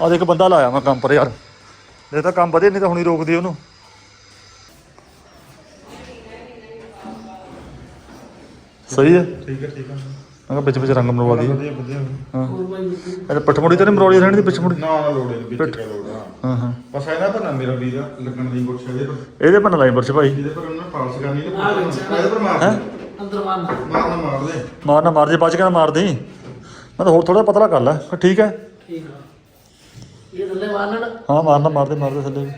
ਆ ਦੇਖ ਬੰਦਾ ਲਾਇਆ ਮੈਂ ਕੰਮ ਪਰ ਯਾਰ। ਇਹ ਤਾਂ ਕੰਮ ਵਧੇ ਨਹੀਂ ਤਾਂ ਹੁਣੀ ਰੋਕਦੀ ਉਹਨੂੰ। ਸਹੀ ਹੈ? ਠੀਕ ਹੈ ਠੀਕ ਹੈ। ਮੈਂ ਕਿਹਾ ਵਿੱਚ ਵਿੱਚ ਰੰਗ ਮਰਵਾ ਦੀ ਵਧੀਆ ਵਧੀਆ। ਹਾਂ। ਇਹ ਪਠਮੋੜੀ ਤੇ ਨਹੀਂ ਮਰਵਾਉਣੀ ਰਹਿਣੀ ਦੀ ਪਿਛਮੋੜੀ ਨਾ ਨਾ ਲੋੜੇ ਵਿੱਚ ਕਾ ਲੋੜਾ ਹਾਂ ਹਾਂ। ਬਸ ਇਹਨਾਂ ਪਰ ਨਾ ਮੇਰਾ ਵੀਰ ਲੱਗਣ ਦੀ ਕੋਸ਼ਿਸ਼ ਇਹਦੇ ਪਰ। ਇਹਦੇ ਪਰ ਲਾਈ ਵਰਸ਼ ਭਾਈ। ਇਹਦੇ ਪਰ ਉਹਨਾਂ ਪਾਲਸ ਕਰਨੀ ਤੇ। ਇਹਦੇ ਪਰ ਮਾਰ ਹੈਂ? ਦੇ। ਅੰਦਰ ਮਾਰਨਾ। ਮਾਰ ਨਾ ਮਾਰ ਦੇ। ਮਾਰਨਾ ਮਾਰ ਜੇ ਬਚ ਕੇ ਨਾ ਮਾਰ ਦੇ। ਮੈਂ ਤਾਂ ਹੋਰ ਥੋੜਾ ਪਤਲਾ ਕਰ ਲੈ। ਠੀਕ ਹੈ। ਠੀਕ ਆ। ਇਹ ਥੱਲੇ ਮਾਰਨਾ ਹਾਂ ਮਾਰਨਾ ਮਾਰਦੇ ਮਾਰਦੇ ਥੱਲੇ। ਵੀ।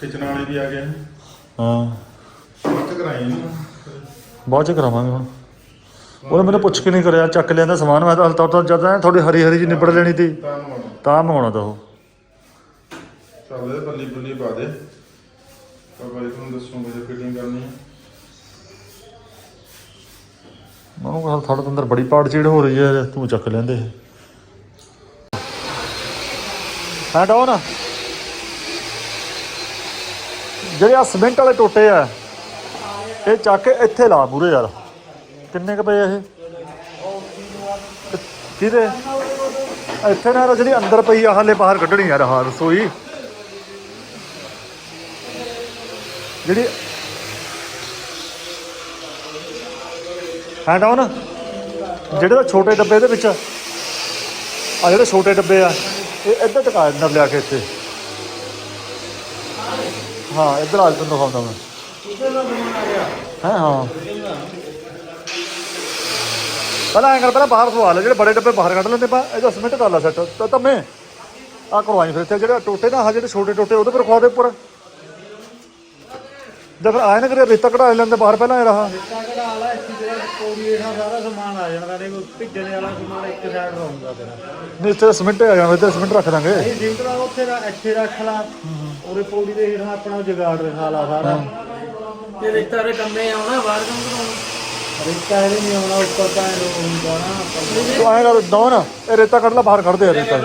ਖਿੱਚਣ ਵਾਲੇ ਵੀ ਆ ਗਏ ਹਾਂ। ਸਵਿਚ ਕਰਾਈ ਇਹਨੂੰ ਬਾਅਦ ਚ ਕਰਾਵਾਂਗੇ ਹੁਣ। ਉਹਨੇ ਮੈਨੂੰ ਪੁੱਛ ਕੇ ਨਹੀਂ ਕਰਿਆ ਚੱਕ ਲਿਆਂਦਾ ਸਮਾਨ। ਮੈਂ ਤਾਂ ਹਲਤਾ ਤਾਂ ਜਦ ਐਂ ਥੋੜੀ ਹਰੀ ਹਰੀ ਜੀ ਨਿਬੜ ਲੈਣੀ ਤੀ। ਤਾਂ ਨੂੰ ਤਾਂ ਮੰਗਾਉਣਾ ਤਾਂ ਉਹ। ਚੱਲ ਇਹਦੇ ਪੱਲੀ ਪੁੱਲੀ ਪਾ ਦੇ। ਤਾਂ ਬਾਈ ਤੁਹਾਨੂੰ ਦੱਸੂਗਾ ਜੇ ਫਿਟਿੰਗ ਕਰਨੀ ਹੈ। ਮੈਨੂੰ ਕਿਹਾ ਥੋੜਾ ਅੰਦਰ ਬੜੀ ਪਾੜ ਚੀੜ ਹੋ ਰਹੀ ਹੈ ਤੂੰ ਚੱਕ ਲੈਂਦੇ। ਹਾਂ ਡਾਉਨ ਜਿਹੜੇ ਆ ਸਿਮੈਂਟ ਵਾਲੇ ਟੋਟੇ ਆ, ਇਹ ਚੱਕ ਕੇ ਇੱਥੇ ਲਾ ਮੂਰੇ ਯਾਰ। ਕਿੰਨੇ ਕ ਪਏ ਇਹ? ਕਿਹਦੇ? ਇੱਥੇ ਨਾ ਜਿਹੜੀ ਅੰਦਰ ਪਈ ਆ, ਹਾਲੇ ਬਾਹਰ ਕੱਢਣੀ ਯਾਰ ਆਹ ਰਸੋਈ। ਜਿਹੜੀ ਹੈਂਡ ਆਨ ਜਿਹੜੇ ਤਾਂ ਛੋਟੇ ਡੱਬੇ ਦੇ ਵਿੱਚ ਆ। ਜਿਹੜੇ ਛੋਟੇ ਡੱਬੇ ਆ, ਇਹ ਇੱਧਰ ਟਕਾ ਅੰਦਰ ਲਿਆ ਕੇ ਇੱਥੇ। ਹਾਂ, ਇੱਧਰ ਆ ਤੈਨੂੰ ਦਿਖਾਉਂਦਾ ਮੈਂ। ਹਾਂ ਹਾਂ। ਪਹਿਲਾਂ ਐਂ ਕਰ, ਪਹਿਲਾਂ ਬਾਹਰ ਸਵਾ ਲੈ, ਜਿਹੜੇ ਬੜੇ ਡੱਬੇ ਬਾਹਰ ਕੱਢ ਲੈਂਦੇ ਪਾ ਇਹਦਾ ਮਿੰਟ ਕਰ ਲੈ ਸੈੱਟ ਤਾਂ ਤਾਂ ਆ ਕਰਵਾਈ ਫਿਰ ਇੱਥੇ, ਜਿਹੜੇ ਟੋਟੇ ਨਾ ਆਹ ਜਿਹੜੇ ਛੋਟੇ ਟੋਟੇ, ਉਹਦੇ ਪਰ ਖਵਾ ਦੇ ਉੱਪਰ। ਜਦ ਫਿਰ ਆਏ ਨਾ ਕਰੇ ਰੇਤਾ ਕਢਾ ਲੈਂਦੇ ਬਾਹਰ ਪਹਿਲਾਂ ਇਹ ਰਹਾ। ਰੇਤਾ ਕਢਾ ਲਾ ਪੌੜੀ ਦਾ ਸਾਰਾ ਸਮਾਨ ਆ ਜਾਣਾ ਨੇ ਕੋਈ ਭਿੱਜਣੇ ਵਾਲਾ ਸਮਾਨ ਇੱਕ ਸਾਈਡ ਰਹੂਗਾ ਤੇਰਾ। ਨਹੀਂ ਇੱਥੇ ਸਿਮੈਂਟ ਆ ਜਾਣਾ ਇੱਥੇ ਸਿਮੈਂਟ ਰੱਖ ਦਾਂਗੇ। ਇਹ ਸਿੰਟਰਾ ਉੱਥੇ ਰਾ- ਇੱਥੇ ਰੱਖ ਲਾ। ਉਹਦੇ ਪੌੜੀ ਦੇ ਹੇਠਾਂ ਆਪਣਾ ਜਗਾੜ ਰਖਾ ਲਾ ਸਾਰਾ। ਤੇ ਰਿਸ਼ਤਾ ਦੇ ਕੰਮੇ ਆਉਣਾ ਬਾਹਰ ਕੰਮ ਕਰਾਉਣਾ। ਰੇਤਾ ਇਹਦੇ ਨਹੀਂ ਆਉਣਾ ਉੱਪਰ ਤਾਂ ਇਹਨੂੰ ਹੁੰਦਾ ਨਾ। ਤੂੰ ਆਏ ਕਰ ਡਾਉਨ ਇਹ ਰੇਤਾ ਕੱਢ ਲਾ ਬਾਹਰ ਕੱਢ ਦੇ ਰੇਤਾ।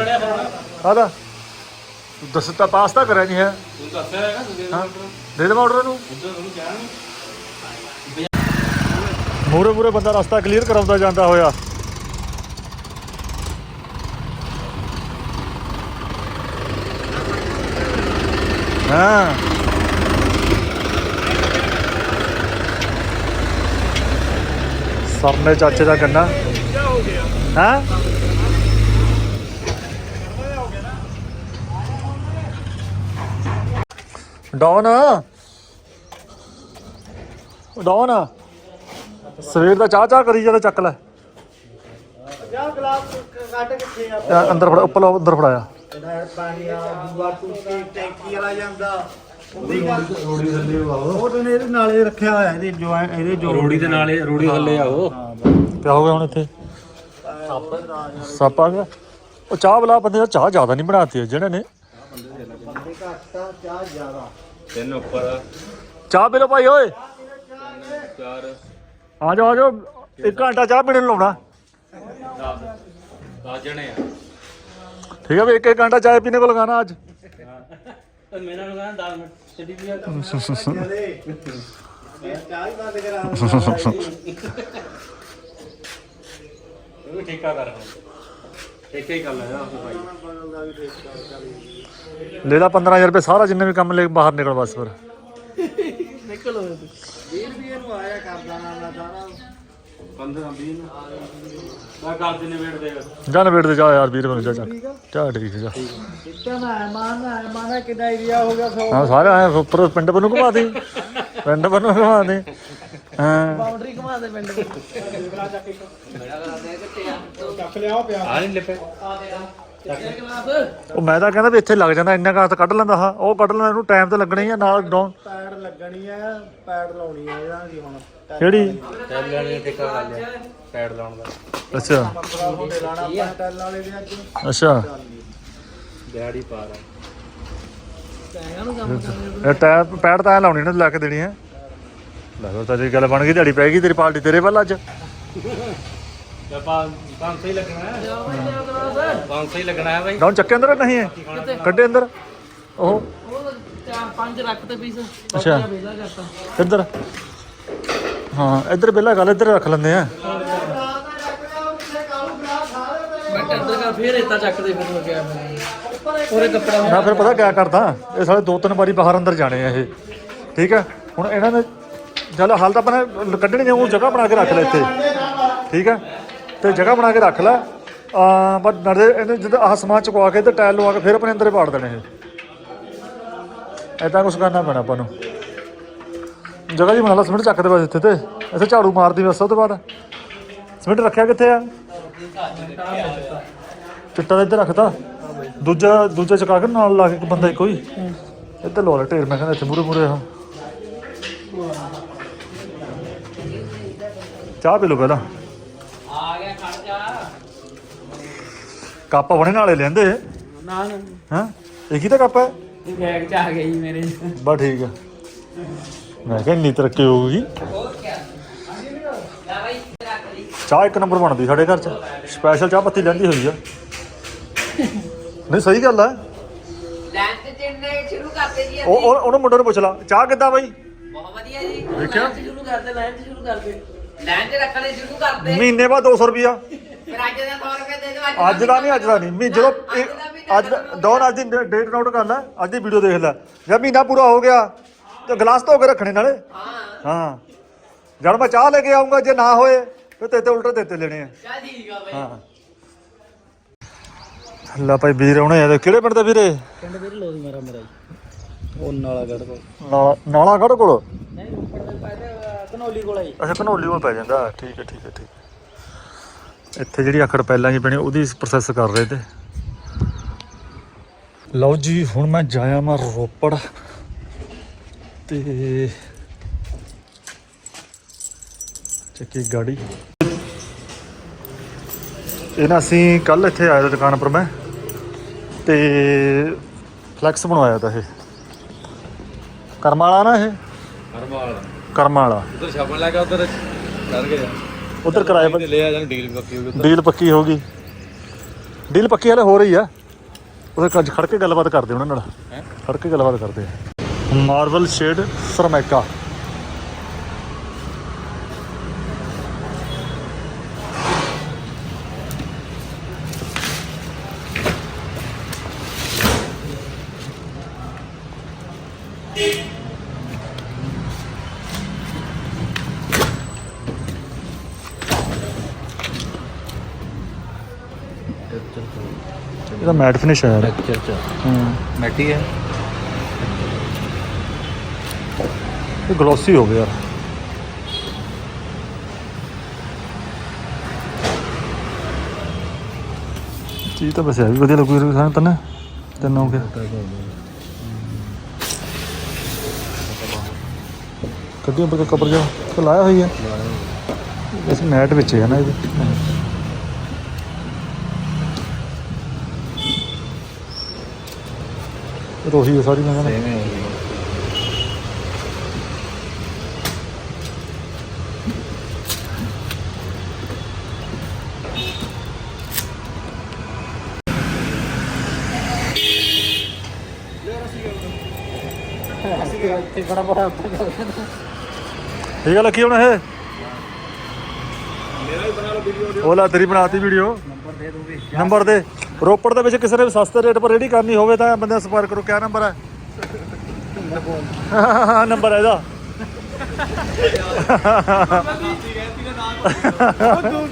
ਆਦਾ ਤੂੰ। ਦੱਸ ਤਾਂ ਪਾਸ ਤਾਂ ਕਰਿਆ ਨਹੀਂ ਹੈ। ਤੂੰ ਦੱਸਿਆ ਹੈਗਾ ਤੂੰ ਦੇ ਹਾਂ ਦੇ ਦੇ ਆਰਡਰ ਨੂੰ। ਮੂਰੇ ਮੂਰੇ ਬੰਦਾ ਰਸਤਾ ਕਲੀਅਰ ਕਰਾਉਂਦਾ ਜਾਂਦਾ ਹੋਇਆ। ਹਾਂ। ਸਰਨੇ ਚਾਚੇ ਦਾ ਗੰਨਾ। ਹਾਂ। ਡਾਉਨ ਡਾਉਨ ਸਵੇਰ ਦਾ ਚਾਹ ਚਾਹ ਕਰੀ ਜਾਂਦਾ ਚੱਕ ਲੈ। ਜਾ ਗਲਾਸ ਕੱਟ ਕਿੱਥੇ ਆ। ਇਹ ਅੰਦਰ ਫੜਾ ਉੱਪਰ ਅੰਦਰ ਫੜਾਇਆ। ਨਹਿਰ ਪਾਣੀ ਆ ਦੂਆ ਟੂਟੀ ਟੈਂਕੀ ਵਾਲਾ ਜਾਂਦਾ। ਉਹਦੀ ਗੱਲ ਰੋੜੀ ਥੱਲੇ ਉਹ। ਤਾਂ ਇਹਦੇ ਨਾਲੇ ਰੱਖਿਆ ਹੋਇਆ ਇਹਦੇ ਜੋ ਇਹਦੇ ਜੋ ਰੋੜੀ ਦੇ ਨਾਲੇ ਰੋੜੀ ਥੱਲੇ ਆ ਉਹ। ਕਿਆ ਹੋ ਗਿਆ ਹੁਣ ਇੱਥੇ? ਸੱਪ ਆ ਗਿਆ। ਉਹ ਚਾਹ ਵਾਲਾ ਬੰਦੇ ਦਾ ਚਾਹ ਜ਼ਿਆਦਾ ਨਹੀਂ ਬਣਾਤੀ ਜਿਹਨਾਂ ਨੇ। ਬੰਦੇ ਘੱਟ ਆ ਚਾਹ ਜ਼ਿਆਦਾ। ਤਿੰਨ ਉੱਪਰ ਚਾਹ ਪੀ ਲਓ ਭਾਈ ਓਏ। ਚਾਰ। ਆ ਜਾ ਆ ਜਾਓ ਇੱਕ ਘੰਟਾ ਚਾਹ ਪੀਣ ਨੂੰ ਲਾਉਣਾ। 10 ਆ। ਠੀਕ ਹੈ ਵੀ ਇੱਕ ਇੱਕ ਘੰਟਾ ਚਾਹ ਪੀਣੇ ਕੋ ਲਗਾਣਾ ਅੱਜ। ਤੇ ਮੇਰਾ ਨੂੰ ਕਹਿੰਦਾ 10 ਮਿੰਟ। ਛੱਡੀ ਦੀ ਚਾਹ ਹੀ ਬੰਦ ਕਰਾ ਉਹ ਵੀ ਠੀਕਾ ਕਰ ਹੁਣ। ਠੀਕਾ ਹੀ ਕਰ ਲੈਣਾ ਉਹ ਭਾਈ। ਲੈ ਲਾ 15000 ਰੁਪਏ ਸਾਰਾ ਜਿੰਨੇ ਵੀ ਕੰਮ ਲੈ ਬਾਹਰ ਨਿਕਲ ਬਸ ਫਿਰ। ਨਿਕਲ ਹੋਏ ਤੇ 20 ਰੁਪਏ ਨੂੰ ਆਇਆ ਕਰਦਾ ਨਾ ਮੈਂ ਸਾਰਾ। 15 20 ਮੈਂ ਕਰ ਦਿੰਨੇ ਵੇਟ ਦੇ ਜਾਨ ਵੇਟ ਦੇ ਜਾ ਯਾਰ ਵੀਰ ਬਣ ਜਾ ਜਾ। ਚਾ ਠੀਕ ਜਾ। ਇੱਟਾ ਨਾ ਮਾਨ ਨਾ ਮਾਨਾ ਕਿੰਨਾ ਏਰੀਆ ਹੋ ਗਿਆ ਸੋ। ਹਾਂ ਸਾਰੇ ਆਏ ਉੱਪਰ ਪਿੰਡ ਬਨੂ ਘੁਮਾ ਦੇ। ਪਿੰਡ ਬਨੂ ਘੁਮਾ ਦੇ। ਹਾਂ। ਬਾਉਂਡਰੀ ਘੁਮਾ ਦੇ ਪਿੰਡ ਬਲਾ ਚੱਕ ਇੱਕ। ਮੇਰਾ ਦੇ ਉਹ ਮੈਂ ਤਾਂ ਕਹਿੰਦਾ ਵੀ ਇੱਥੇ ਲੱਗ ਜਾਂਦਾ ਇੰਨਾ ਕਾਤ ਕੱਢ ਲੈਂਦਾ ਹਾਂ। ਉਹ ਕੱਢ ਲੈਂਦਾ ਇਹਨੂੰ ਟਾਈਮ ਤੇ ਲੱਗਣਾ ਹੀ ਆ ਨਾਲ ਡਾਊਨ ਪੈਡ ਲੱਗਣੀ ਆ ਪੈਡ ਲਾਉਣੀ ਆ ਇਹਦਾ ਕੀ ਹੁਣ। ਕਿਹੜੀ? ਟੈਲ ਲੈਣੇ ਠੇਕਾ ਕਰ ਲਿਆ ਪੈਡ ਲਾਉਣ ਦਾ। ਅੱਛਾ। ਪੂਰਾ ਹੋਟੇ ਲਾਣਾ ਆਪਾਂ ਟੈਲ ਵਾਲੇ ਦੇ ਅੱਜ। ਅੱਛਾ। ਦਿਹਾੜੀ ਪਾ ਰਾ ਪੈਗਾ ਨੂੰ ਕੰਮ ਕਰਨੇ ਇਹ ਟਾਇਰ ਪੈੜ ਤਾਂ ਲਾਉਣੀ ਨਾ ਲਾ ਕੇ ਦੇਣੀ ਹੈ ਲੈ ਫਿਰ ਤਾਂ ਤੇਰੀ ਗੱਲ ਬਣ ਗਈ ਦਿਹਾੜੀ ਪੈ ਗਈ ਤੇਰੀ ਪਾਰਟੀ ਤੇਰੇ ਵੱਲ ਅੱਜ। ਤੇ ਪਾ 500 ਹੀ ਲੱਗਣਾ। ਹੈ 500 ਹੀ ਲੱਗਣਾ ਹੈ ਭਾਈ ਡਾਊਨ ਚੱਕੇ ਅੰਦਰ ਨਹੀਂ ਹੈ ਕੱਢੇ ਅੰਦਰ? ਉਹ ਉਹ ਚਾਰ ਪੰਜ ਰੱਖ ਤੇ ਪੀਸ। ਅੱਛਾ। ਵੇਲਾ ਕਰਤਾ। ਇੱਧਰ। ਹਾਂ ਇੱਧਰ ਬੇਲਾ ਗੱਲ ਇੱਧਰ ਰੱਖ ਲੈਂਦੇ ਆ। ਮੈਂ ਟੈਂਡਰ ਕਰ ਫੇਰ ਇਤਾ ਚੱਕਦੇ ਫਿਰ ਹੋ ਗਿਆ ਉਹਰੇ ਕੱਪੜਾ ਨਾ ਫਿਰ ਪਤਾ ਕਿਆ ਕਰਦਾ? ਇਹ ਸਾਲੇ ਦੋ ਤਿੰਨ ਵਾਰੀ ਬਾਹਰ ਅੰਦਰ ਜਾਣੇ ਆ ਇਹ। ਠੀਕ ਹੈ ਹੁਣ ਇਹਨਾਂ ਨੇ ਚੱਲ ਹਾਲ ਤਾਂ ਆਪਾਂ ਕੱਢਣੀ ਉਹ ਜਗ੍ਹਾ ਬਣਾ ਕੇ ਰੱਖ ਲੈ ਇੱਥੇ। ਠੀਕ ਹੈ ਤੇ ਜਗ੍ਹਾ ਬਣਾ ਕੇ ਰੱਖ ਲੈ। ਆ, ਬਸ ਨੜੇ ਇਹਨੇ ਜਦੋਂ ਆਹ ਸਮਾਨ ਚੁਕਵਾ ਕੇ ਤੇ ਟਾਇਲ ਲਵਾ ਕੇ ਫਿਰ ਆਪਣੇ ਅੰਦਰ ਹੀ ਪਾੜ ਦੇਣੇ ਇਹ। ਐਦਾਂ ਕੁਝ ਕਰਨਾ ਪੈਣਾ ਆਪਾਂ ਨੂੰ। ਜਗ੍ਹਾ ਜੀ ਬਣਾ ਲਾ, ਸਿਮਟ ਚੱਕ ਦੇ ਬਸ ਇੱਥੇ ਤੇ। ਇੱਥੇ ਝਾੜੂ ਮਾਰਦੀ ਬਸ, ਉਹ ਤੋਂ ਬਾਅਦ। ਸਿਮਟ ਰੱਖਿਆ ਕਿੱਥੇ ਆ? ਚਿੱਟਾ ਤਾਂ ਇੱਧਰ ਰੱਖਤਾ। ਦੂਜਾ ਦੂਜਾ ਚਕਾ ਕੇ ਨਾਲ ਲਾ ਕੇ ਇੱਕ ਬੰਦਾ ਇੱਕੋ ਹੀ ਇੱਧਰ ਲਵਾ ਲੈ ਢੇਰ, ਮੈਂ ਕਹਿੰਦਾ ਇੱਥੇ ਮੂਰੇ ਮੂਰੇ ਆ। ਚਾਹ ਪੀ ਲਓ ਪਹਿਲਾਂ ਆ ਗਿਆ ਖੜ ਜਾ ਕੱਪ ਬਣੇ ਨਾਲੇ ਲੈਂਦੇ ਨਾ ਨਾ ਹਾਂ? ਇਹ ਕੀ ਤਾਂ ਕੱਪ ਹੈ? ਇਹ ਬੈਗ ਚ ਆ ਗਈ ਮੇਰੇ। ਬਸ ਠੀਕ ਆ ਮੈਂ ਕਿਹਾ ਇੰਨੀ ਤਰੱਕੀ ਹੋਊਗੀ। ਚਾਹ ਇੱਕ ਨੰਬਰ ਬਣਦੀ ਸਾਡੇ ਘਰ ਚ। ਸਪੈਸ਼ਲ ਚਾਹ ਪੱਤੀ ਲੈਂਦੀ ਹੋਈ ਆ। ਨਹੀਂ ਸਹੀ ਗੱਲ ਆ। ਲੰਚ ਚਿੰਨੇ ਸ਼ੁਰੂ ਕਰਦੇ ਜੀ ਉਹ ਉਹ- ਉਹਨੂੰ ਮੁੰਡੇ ਨੂੰ ਪੁੱਛ ਲਾ। ਚਾਹ ਕਿੱਦਾਂ ਬਾਈ? ਬਹੁਤ ਵਧੀਆ ਜੀ। ਦੇਖਿਆ ਸ਼ੁਰੂ ਕਰਦੇ ਲਾਈਨ ਸ਼ੁਰੂ ਕਰਦੇ। ਲੰਚ ਰੱਖਣੇ ਸ਼ੁਰੂ ਕਰਦੇ। ਮਹੀਨੇ ਬਾਅਦ 200 ਰੁਪਿਆ ਫਿਰ ਅੱਜ ਦਾ 100 ਰੁਪਏ ਦੇ ਦਿਓ ਅੱਜ ਦਾ ਨਹੀਂ ਅੱਜ ਦਾ ਨਹੀਂ। ਮੀ ਜਦੋਂ ਇਹ- ਅੱਜ ਡੌਨ ਅੱਜ ਦੀ ਡੇਟ ਨੋਟ ਕਰ ਲੈ ਅੱਜ ਦੀ ਵੀਡੀਓ ਦੇਖ ਲੈ। ਜਦ ਮਹੀਨਾ ਪੂਰਾ ਹੋ ਗਿਆ ਤੇ ਗਲਾਸ ਧੋ ਕੇ ਰੱਖਣੇ ਨਾਲੇ। ਹਾਂ। ਹਾਂ। ਜਦ ਮੈਂ ਚਾਹ ਲੈ ਕੇ ਆਉਂਗਾ ਜੇ ਨਾ ਹੋਏ ਫਿਰ ਤੇ ਤੇ ਉਲਟੇ ਦਿੱਤੇ ਲੈਣੇ ਆ। ਚਾ ਠੀਕ ਆ ਬਈ। ਹਾਂ। ਅੱਲਾ ਭਾਈ ਵੀਰ ਆਉਣੇ ਆ ਤੇ ਕਿਹੜੇ ਪਿੰਡ ਦੇ ਵੀਰੇ? ਪਿੰਡ ਵੀਰ ਲੋਦੀ ਮੇਰਾ ਮੇਰਾ ਉਹ ਨਾਲਾ ਗੜ ਕੋਲ। ਨਾਲਾ ਨਾਲਾ ਗੜ ਕੋਲ? ਨਹੀਂ ਉੱਪਰ ਦੇ ਪਾਇਦੇ ਕਨੋਲੀ ਕੋਲ ਆਈ ਅੱਛਾ ਘਨੌਲੀ ਕੋਲ ਪੈ ਜਾਂਦਾ। ਠੀਕ ਹੈ ਠੀਕ ਹੈ ਠੀਕ ਹੈ। ਇੱਥੇ ਜਿਹੜੀ ਆਖੜ ਪਹਿਲਾਂ ਹੀ ਬਣੀ ਉਹਦੀ ਪ੍ਰੋਸੈਸ ਕਰ ਰਹੇ ਤੇ। ਲਓ ਜੀ ਹੁਣ ਮੈਂ ਜਾਇਆ ਮੈਂ ਰੋਪੜ। ਤੇ ਚੱਕੀ ਗਾੜੀ। ਇਹਨਾਂ ਅਸੀਂ ਕੱਲ ਇੱਥੇ ਆਇਆ ਦੁਕਾਨ ਪਰ ਮੈਂ। ਤੇ ਫਲੈਕਸ ਬਣਵਾਇਆ ਤਾਂ ਇਹ। ਕਰਮਾਲਾ ਨਾ ਇਹ? ਕਰਮਾਲਾ ਕਰਮਾਲਾ ਉਧਰ ਛਾਪਣ ਲੱਗਾ ਉਧਰ ਡਰ ਗਿਆ। ਉਧਰ ਕਿਰਾਏ ਪਰ ਲੈ ਆ ਜਾਂ ਡੀਲ ਬੱਕੀ ਹੋ ਗਈ ਡੀਲ ਪੱਕੀ ਹੋ ਗਈ ਡੀਲ ਪੱਕੀ ਹਲੇ ਹੋ ਰਹੀ ਆ। ਉਹਦੇ ਕੱਜ ਖੜ ਕੇ ਗੱਲਬਾਤ ਕਰਦੇ ਉਹਨਾਂ ਨਾਲ। ਖੜ ਕੇ ਗੱਲਬਾਤ ਕਰਦੇ ਆ। ਮਾਰਵਲ ਸ਼ੇਡ ਸਰਮੈਕਾ। ਇਹਦਾ ਮੈਟ ਫਿਨਿਸ਼ ਆ ਯਾਰ ਅੱਛਾ ਅੱਛਾ ਹੂੰ ਮੈਟੀ ਹੈ ਇਹ ਗਲੋਸੀ ਹੋ ਗਿਆ ਯਾਰ ਚੀਜ਼ ਤਾਂ ਵੈਸੇ ਇਹ ਵੀ ਵਧੀਆ ਲੱਗੂ ਯਾਰ ਸਾਨੂੰ ਤਾਂ ਨਾ ਤੈਨੂੰ ਕਿ ਕੱਢਿਓ ਬਗਾ ਕਬਰ ਜਾ ਤੇ ਲਾਇਆ ਹੋਈ ਹੈ ਇਸ ਮੈਟ ਵਿੱਚ ਹੈ ਨਾ ਇਹਦੇ ਰੋਹੀ ਹੈ ਸਾਰੀ ਮੈਂ ਕਹਿੰਦਾ ਠੀਕ ਹੈ ਲੱਕੀ ਹੁਣ ਇਹ? ਮੇਰਾ ਵੀ ਬਣਾ ਲਓ ਵੀਡੀਓ ਉਹ ਲੈ ਤੇਰੀ ਬਣਾਤੀ ਵੀਡੀਓ ਨੰਬਰ ਦੇ ਦੋਗੇ। ਨੰਬਰ ਦੇ। ਰੋਪੜ ਦੇ ਵਿੱਚ ਕਿਸੇ ਨੇ ਵੀ ਸਸਤੇ ਰੇਟ ਪਰ ਰੈਡੀ ਕਰਨੀ ਹੋਵੇ ਤਾਂ ਬੰਦੇ ਸੰਪਰਕ ਕਰੋ। ਕਿਆ ਨੰਬਰ ਹੈ? ਨੰਬਰ ਹੈ ਇਹਦਾ।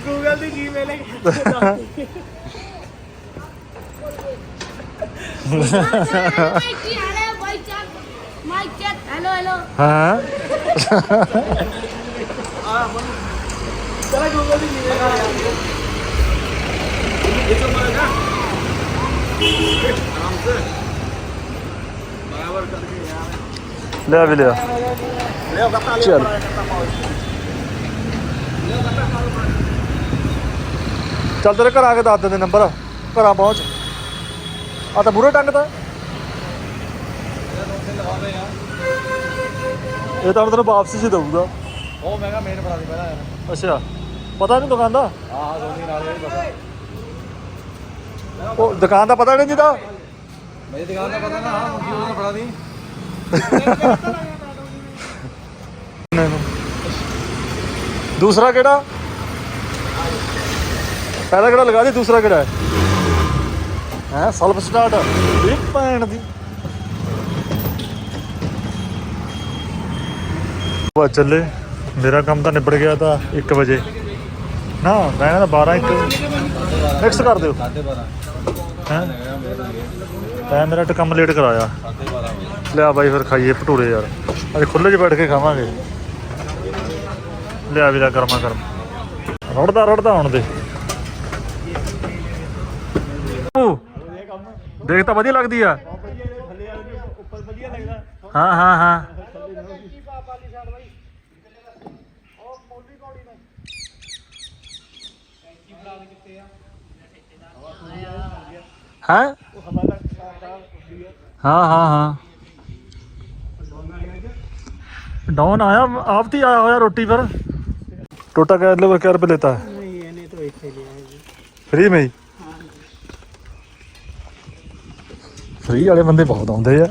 ਗੂਗਲ ਦੀ ਜੀਮੇਲ ਮਾਈਕੀ ਹੈਲੋ ਬਾਈ ਚੱਕ ਮਾਈਕ ਚੈੱਕ ਹੈਲੋ ਹੈਲੋ ਹਾਂ। ਲਿਆ ਵੀ ਲਿਆ। ਚੱਲ। ਚੱਲ ਤੇਰੇ ਘਰ ਆ ਕੇ ਦੱਸ ਦਿੰਦੇ ਨੰਬਰ। ਘਰਾਂ ਪਹੁੰਚ। ਆ ਤਾਂ ਬੁਰੇ ਟੰਗ ਤਾਂ। ਇਹ ਤਾਂ ਤੈਨੂੰ ਵਾਪਸ ਹੀ ਦਊਗਾ। ਉਹ ਮੈਂ ਕਿਹਾ ਮੇਨ ਬਣਾ ਦੇ ਪਹਿਲਾਂ ਯਾਰ। ਅੱਛਾ। ਪਤਾ ਨਹੀਂ ਦੁਕਾਨ ਦਾ? ਆਹ ਸੋਨੀ ਨਾਲ ਇਹ ਪਤਾ। ਉਹ ਦੁਕਾਨ ਦਾ ਪਤਾ ਨਹੀਂ ਜਿਹਦਾ ਮੇਰੀ ਦੁਕਾਨ ਦਾ ਪਤਾ ਨਾ ਹਾਂ ਮੁੰਡੀ ਉਹਨੂੰ ਫੜਾ ਦੀ ਦੂਸਰਾ ਕਿਹੜਾ? ਪਹਿਲਾ ਕਿਹੜਾ ਲਗਾ ਦੀ ਦੂਸਰਾ ਕਿਹੜਾ ਹੈ? ਹੈ ਸਲਫ ਸਟਾਰਟ ਇਹ ਭੈਣ ਦੀ। ਵਾ ਚੱਲੇ। ਮੇਰਾ ਕੰਮ ਤਾਂ ਨਿਬੜ ਗਿਆ ਤਾਂ 1 ਵਜੇ। ਨਾ ਮੈਂ ਤਾਂ 12 1 ਮਿਕਸ ਕਰ ਦਿਓ। ਸਾਢੇ 12 ਹੈ? ਤੈਂ ਮੇਰਾ ਤਾਂ ਲੇਟ ਕਰਾਇਆ। ਲਿਆ ਬਾਈ ਫਿਰ ਖਾਈਏ ਭਟੂਰੇ ਯਾਰ। ਅੱਜ ਖੁੱਲੇ 'ਚ ਬੈਠ ਕੇ ਖਾਵਾਂਗੇ। ਲਿਆ ਵੀ ਲਿਆ ਗਰਮਾ ਗਰਮ। ਰੜਦਾ ਰੜਦਾ ਆਉਣ ਦੇ ਦੇਖ ਤਾਂ ਵਧੀਆ ਲੱਗਦੀ ਆ। ਹਾਂ ਹਾਂ ਹਾਂ। ਹਾਂ ਹਾਂ ਹਾਂ ਹਾਂ ਡਾउन आया आप ही आया होया रोटी पर टोटा क्या लेबर क्या रुपये लेता है नहीं मैंने तो ऐसे लिया है फ्री में ही फ्री वाले बंदे बहुत आते हैं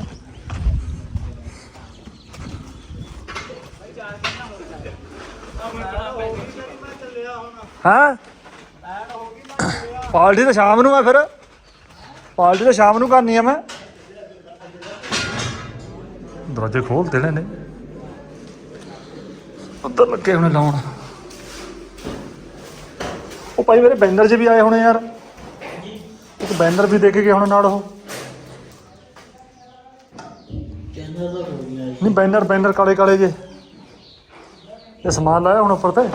ਹਾਂ ਪਾਰਟੀ ਤਾਂ ਸ਼ਾਮ ਨੂੰ ਆ ਫਿਰ ਪਾਰਟੀ ਤਾਂ ਸ਼ਾਮ ਨੂੰ ਕਰਨੀ ਆ ਮੈਂ। ਦਰਵਾਜ਼ੇ ਖੋਲ ਦੇਣੇ ਨੇ ਉੱਧਰ ਲੱਗੇ ਹੋਣੇ ਲਾਉਣ। ਉਹ ਭਾਈ ਮੇਰੇ ਬੈਨਰ 'ਚ ਵੀ ਆਏ ਹੋਣੇ ਯਾਰ। ਇੱਕ ਬੈਨਰ ਵੀ ਦੇ ਕੇ ਗਏ ਹੁਣ ਨਾਲ ਉਹ। ਕਹਿੰਦਾ ਤਾਂ ਹੋ ਗਿਆ ਨਹੀਂ ਬੈਨਰ ਬੈਨਰ ਕਾਲੇ ਕਾਲੇ ਜੇ। ਇਹ ਸਮਾਨ ਲਾਇਆ ਹੁਣ ਉੱਪਰ ਤੇ।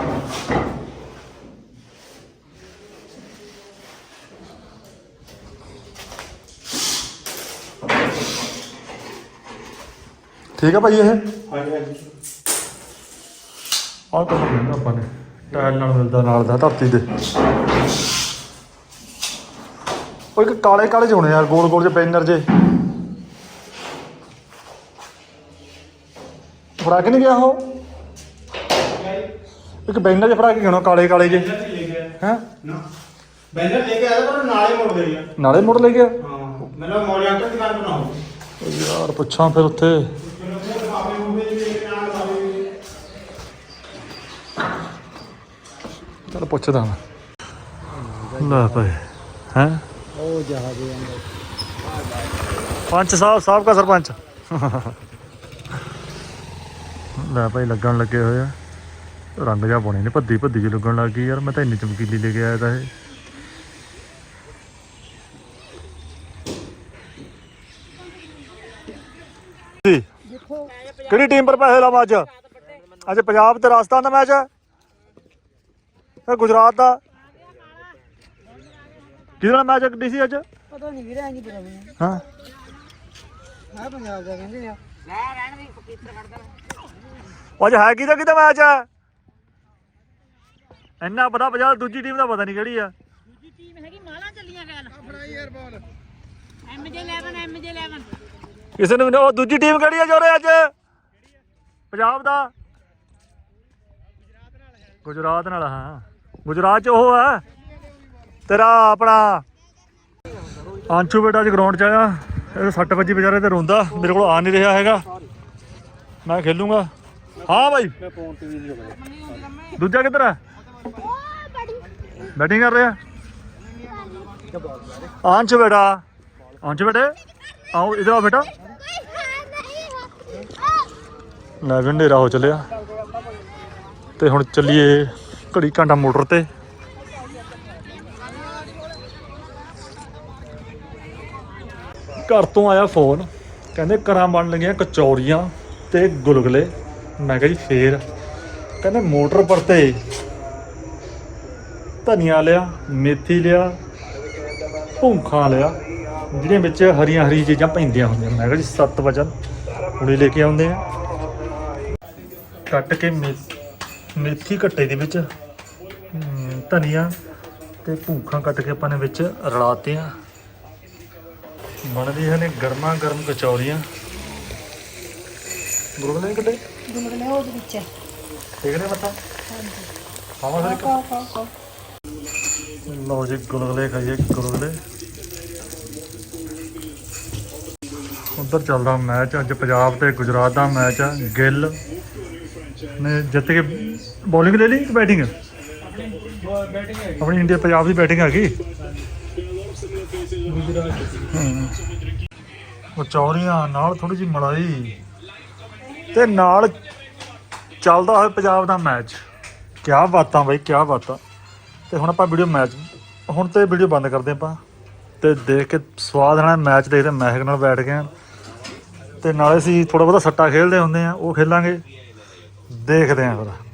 ਠੀਕ ਆ ਭਾਈ ਇਹ? ਹਾਂਜੀ ਹਾਂਜੀ। ਆਹ ਕੰਮ ਕਰਨਾ ਆਪਾਂ ਨੇ। ਟਾਇਰ ਨਾਲ ਮਿਲਦਾ ਨਾਲ ਦਾ ਧਰਤੀ ਦੇ ਉਹ ਇੱਕ ਕਾਲੇ ਕਾਲੇ ਜਿਹੇ ਹੋਣੇ ਯਾਰ ਗੋਲ ਗੋਲ ਜਿਹੇ ਪੈਨਰ ਜੇ ਫੜਾ ਕੇ ਨਹੀਂ ਗਿਆ ਉਹ? ਇੱਕ ਬੈਨਰ ਜਿਹਾ ਫੜਾ ਕੇ ਗਿਆ ਕਾਲੇ ਕਾਲੇ ਜੇ ਹੈ? ਬੈਨਰ ਲੈ ਕੇ ਆਇਆ ਪਰ ਨਾਲੇ ਮੁੜ ਗਈ ਆ। ਨਾਲੇ ਮੁੜ ਲੈ ਗਿਆ? ਹਾਂ। ਮੈਨੂੰ ਮੋੜਿਆ ਅੰਕਲ ਦੁਕਾਨ ਬਣਾਓ। ਉਹ ਯਾਰ ਪੁੱਛਾਂ ਫਿਰ ਉੱਥੇ। ਚਲ ਪੁੱਛਦਾ ਮੈਂ। ਲੈ ਭਾਈ, ਹੈ? ਉਹ ਜਹਾਜ਼ੇ ਅੰਦਰ ਪੰਚ ਸਾਹਿਬ ਸਾਹਿਬ ਦਾ ਸਰਪੰਚ। ਲੈ ਭਾਈ, ਲੱਗਣ ਲੱਗੇ ਹੋਏ ਆ। ਰੰਗ ਜਿਹਾ ਪਾਉਣੇ ਨੇ, ਭੱਦੀ ਭੱਦੀ ਜਿਹੀ ਲੱਗਣ ਲੱਗ ਗਈ ਯਾਰ, ਮੈਂ ਤਾਂ ਇੰਨੀ ਚਮਕੀਲੀ ਲੈ ਕੇ ਆਇਆ ਤਾਂ ਇਹ। ਜੀ। ਕਿਹੜੀ ਟੀਮ ਪਰ ਪੈਸੇ ਲਾਵਾਂ ਅੱਜ? ਅੱਜ ਪੰਜਾਬ ਤੇ ਰਾਜਸਥਾਨ ਦਾ ਮੈਚ ਹੈ ਇਹ ਗੁਜਰਾਤ ਦਾ। ਕਿਹਦੇ ਨਾਲ ਮੈਚ ਹੈ ਸੀ ਅੱਜ? ਪਤਾ ਨਹੀਂ ਵੀਰੇ ਨਹੀਂ ਪਤਾ ਮੈਨੂੰ। ਹਾਂ। ਹਾਂ ਪੰਜਾਬ ਦਾ ਕਹਿੰਦੇ ਆ। ਅੱਜ ਹੈ ਕਿਹਦਾ ਕਿਹਦਾ ਮੈਚ ਹੈ ਇੰਨਾ ਪਤਾ ਪੰਜਾਬ ਦੂਜੀ ਟੀਮ ਦਾ ਪਤਾ ਨਹੀਂ ਕਿਹੜੀ ਆ। ਦੂਜੀ ਟੀਮ ਹੈਗੀ ਮਾਲਾ ਚੱਲੀਆਂ ਗੈਲ ਆਪਣਾ ਏਅਰ ਬਾਲ ਐਮਜੇ 11 ਐਮਜੇ 11 ਕਿਸੇ ਨੂੰ ਵੀ ਉਹ ਦੂਜੀ ਟੀਮ ਕਿਹੜੀ ਆ ਜੋਰੇ ਅੱਜ? ਪੰਜਾਬ ਦਾ। ਗੁਜਰਾਤ ਨਾਲ ਹਾਂ। ਗੁਜਰਾਤ ਚ ਉਹ ਆ। ਤੇਰਾ ਆਪਣਾ ਅੰਸ਼ੂ ਬੇਟਾ ਅੱਜ ਗਰਾਊਂਡ ਚ ਆਇਆ। ਇਹ ਸੱਟ ਵੱਜੀ ਵਿਚਾਰੇ ਤੇ ਰੋਂਦਾ। ਮੇਰੇ ਕੋਲ ਆ ਨਹੀਂ ਰਿਹਾ ਹੈਗਾ। ਮੈਂ ਖੇਲੂੰਗਾ। ਹਾਂ ਬਾਈ। ਦੂਜਾ ਕਿੱਧਰ ਹੈ ਬੈਟਿੰਗ ਕਰ ਰਿਹਾ। ਆਂਚ ਬੇਟਾ। ਆਂਚ ਬੇਟੇ। ਆਓ ਇਧਰ ਆਓ ਬੇਟਾ। ਲੈ ਵੀ ਹਨੇਰਾ ਹੋ ਚੱਲਿਆ। ਤੇ ਹੁਣ ਚੱਲੀਏ। ਘੜੀ ਘੰਟਾ ਮੋਟਰ ਤੇ। ਘਰ ਤੋਂ ਆਇਆ ਫੋਨ ਕਹਿੰਦੇ ਘਰਾਂ ਬਣ ਲੱਗੀਆਂ ਕਚੌਰੀਆਂ ਤੇ ਗੁਲਗੁਲੇ। ਮੈਂ ਕਿਹਾ ਜੀ ਫੇਰ। ਕਹਿੰਦੇ ਮੋਟਰ ਪਰ ਤੇ ਧਨੀਆ ਲਿਆ, ਮੇਥੀ ਲਿਆ, ਭੁੰਖਾਂ ਲਿਆ ਜਿਹੜੀਆਂ ਵਿੱਚ ਹਰੀਆਂ ਹਰੀ ਚੀਜ਼ਾਂ ਪੈਂਦੀਆਂ ਹੁੰਦੀਆਂ। ਮੈਂ ਕਿਹਾ ਜੀ ਸੱਤ ਵਜਨ, ਹੁਣੇ ਲੈ ਕੇ ਆਉਂਦੇ ਆ। ਕੱਟ ਕੇ ਮੇਥੀ ਕੱਟੇ ਦੇ ਵਿੱਚ ਹਮ, ਧਨੀਆ ਤੇ ਭੁੰਖਾਂ ਕੱਟ ਕੇ ਆਪਾਂ ਨੇ ਵਿੱਚ ਰਲਾਤੇ ਆ। ਬਣਦੀਆਂ ਨੇ ਗਰਮਾ ਗਰਮ ਕਚੌਰੀਆਂ। ਗੁਰਗਲੇ ਕੱਟੇ ਗੁੰਗਲੇ ਉਹਦੇ ਵਿੱਚ। ਹੈ ਠੀਕ ਨੇ ਮੱਤਾ ਇੱਕ? ਕਾ ਕਾ ਕਾ ਲਓ ਜੀ ਗੁਲਗੁਲੇ ਖਾਈਏ ਗੁਲਗੁਲੇ ਉਧਰ ਚੱਲਦਾ ਮੈਚ ਅੱਜ ਪੰਜਾਬ ਤੇ ਗੁਜਰਾਤ ਦਾ ਮੈਚ ਆ ਗਿੱਲ ਨੇ ਜਿੱਤ ਕੇ ਬੋਲਿੰਗ ਲੈ ਲਈ ਕਿ ਬੈਟਿੰਗ? ਆਪਣੀ ਇੰਡੀਆ ਪੰਜਾਬ ਦੀ ਬੈਟਿੰਗ ਹੈਗੀ। ਹਮ। ਉਹ ਚੌਰੀਆਂ ਨਾਲ ਥੋੜੀ ਜਿਹੀ ਮਲਾਈ ਤੇ ਨਾਲ ਚੱਲਦਾ ਹੋਇਆ ਪੰਜਾਬ ਦਾ ਮੈਚ ਕਿਆ ਬਾਤਾਂ ਬਾਈ, ਕਿਆ ਬਾਤਾਂ। ਤੇ ਹੁਣ ਆਪਾਂ ਵੀਡੀਓ ਮੈਚ ਹੁਣ ਤੇ ਵੀਡੀਓ ਬੰਦ ਕਰਦੇ ਆਪਾਂ। ਤੇ ਦੇਖ ਕੇ ਸਵਾਦ ਨਾਲ ਮੈਚ ਦੇਖਦੇ ਮਹਿਕ ਨਾਲ ਬੈਠ ਗਏ ਹਾਂ। ਤੇ ਨਾਲੇ ਅਸੀਂ ਥੋੜਾ ਬਹੁਤਾ ਸੱਟਾ ਖੇਲਦੇ ਹੁੰਦੇ ਆ ਉਹ ਖੇਲਾਂਗੇ। ਦੇਖਦੇ ਆਂ ਫਿਰ।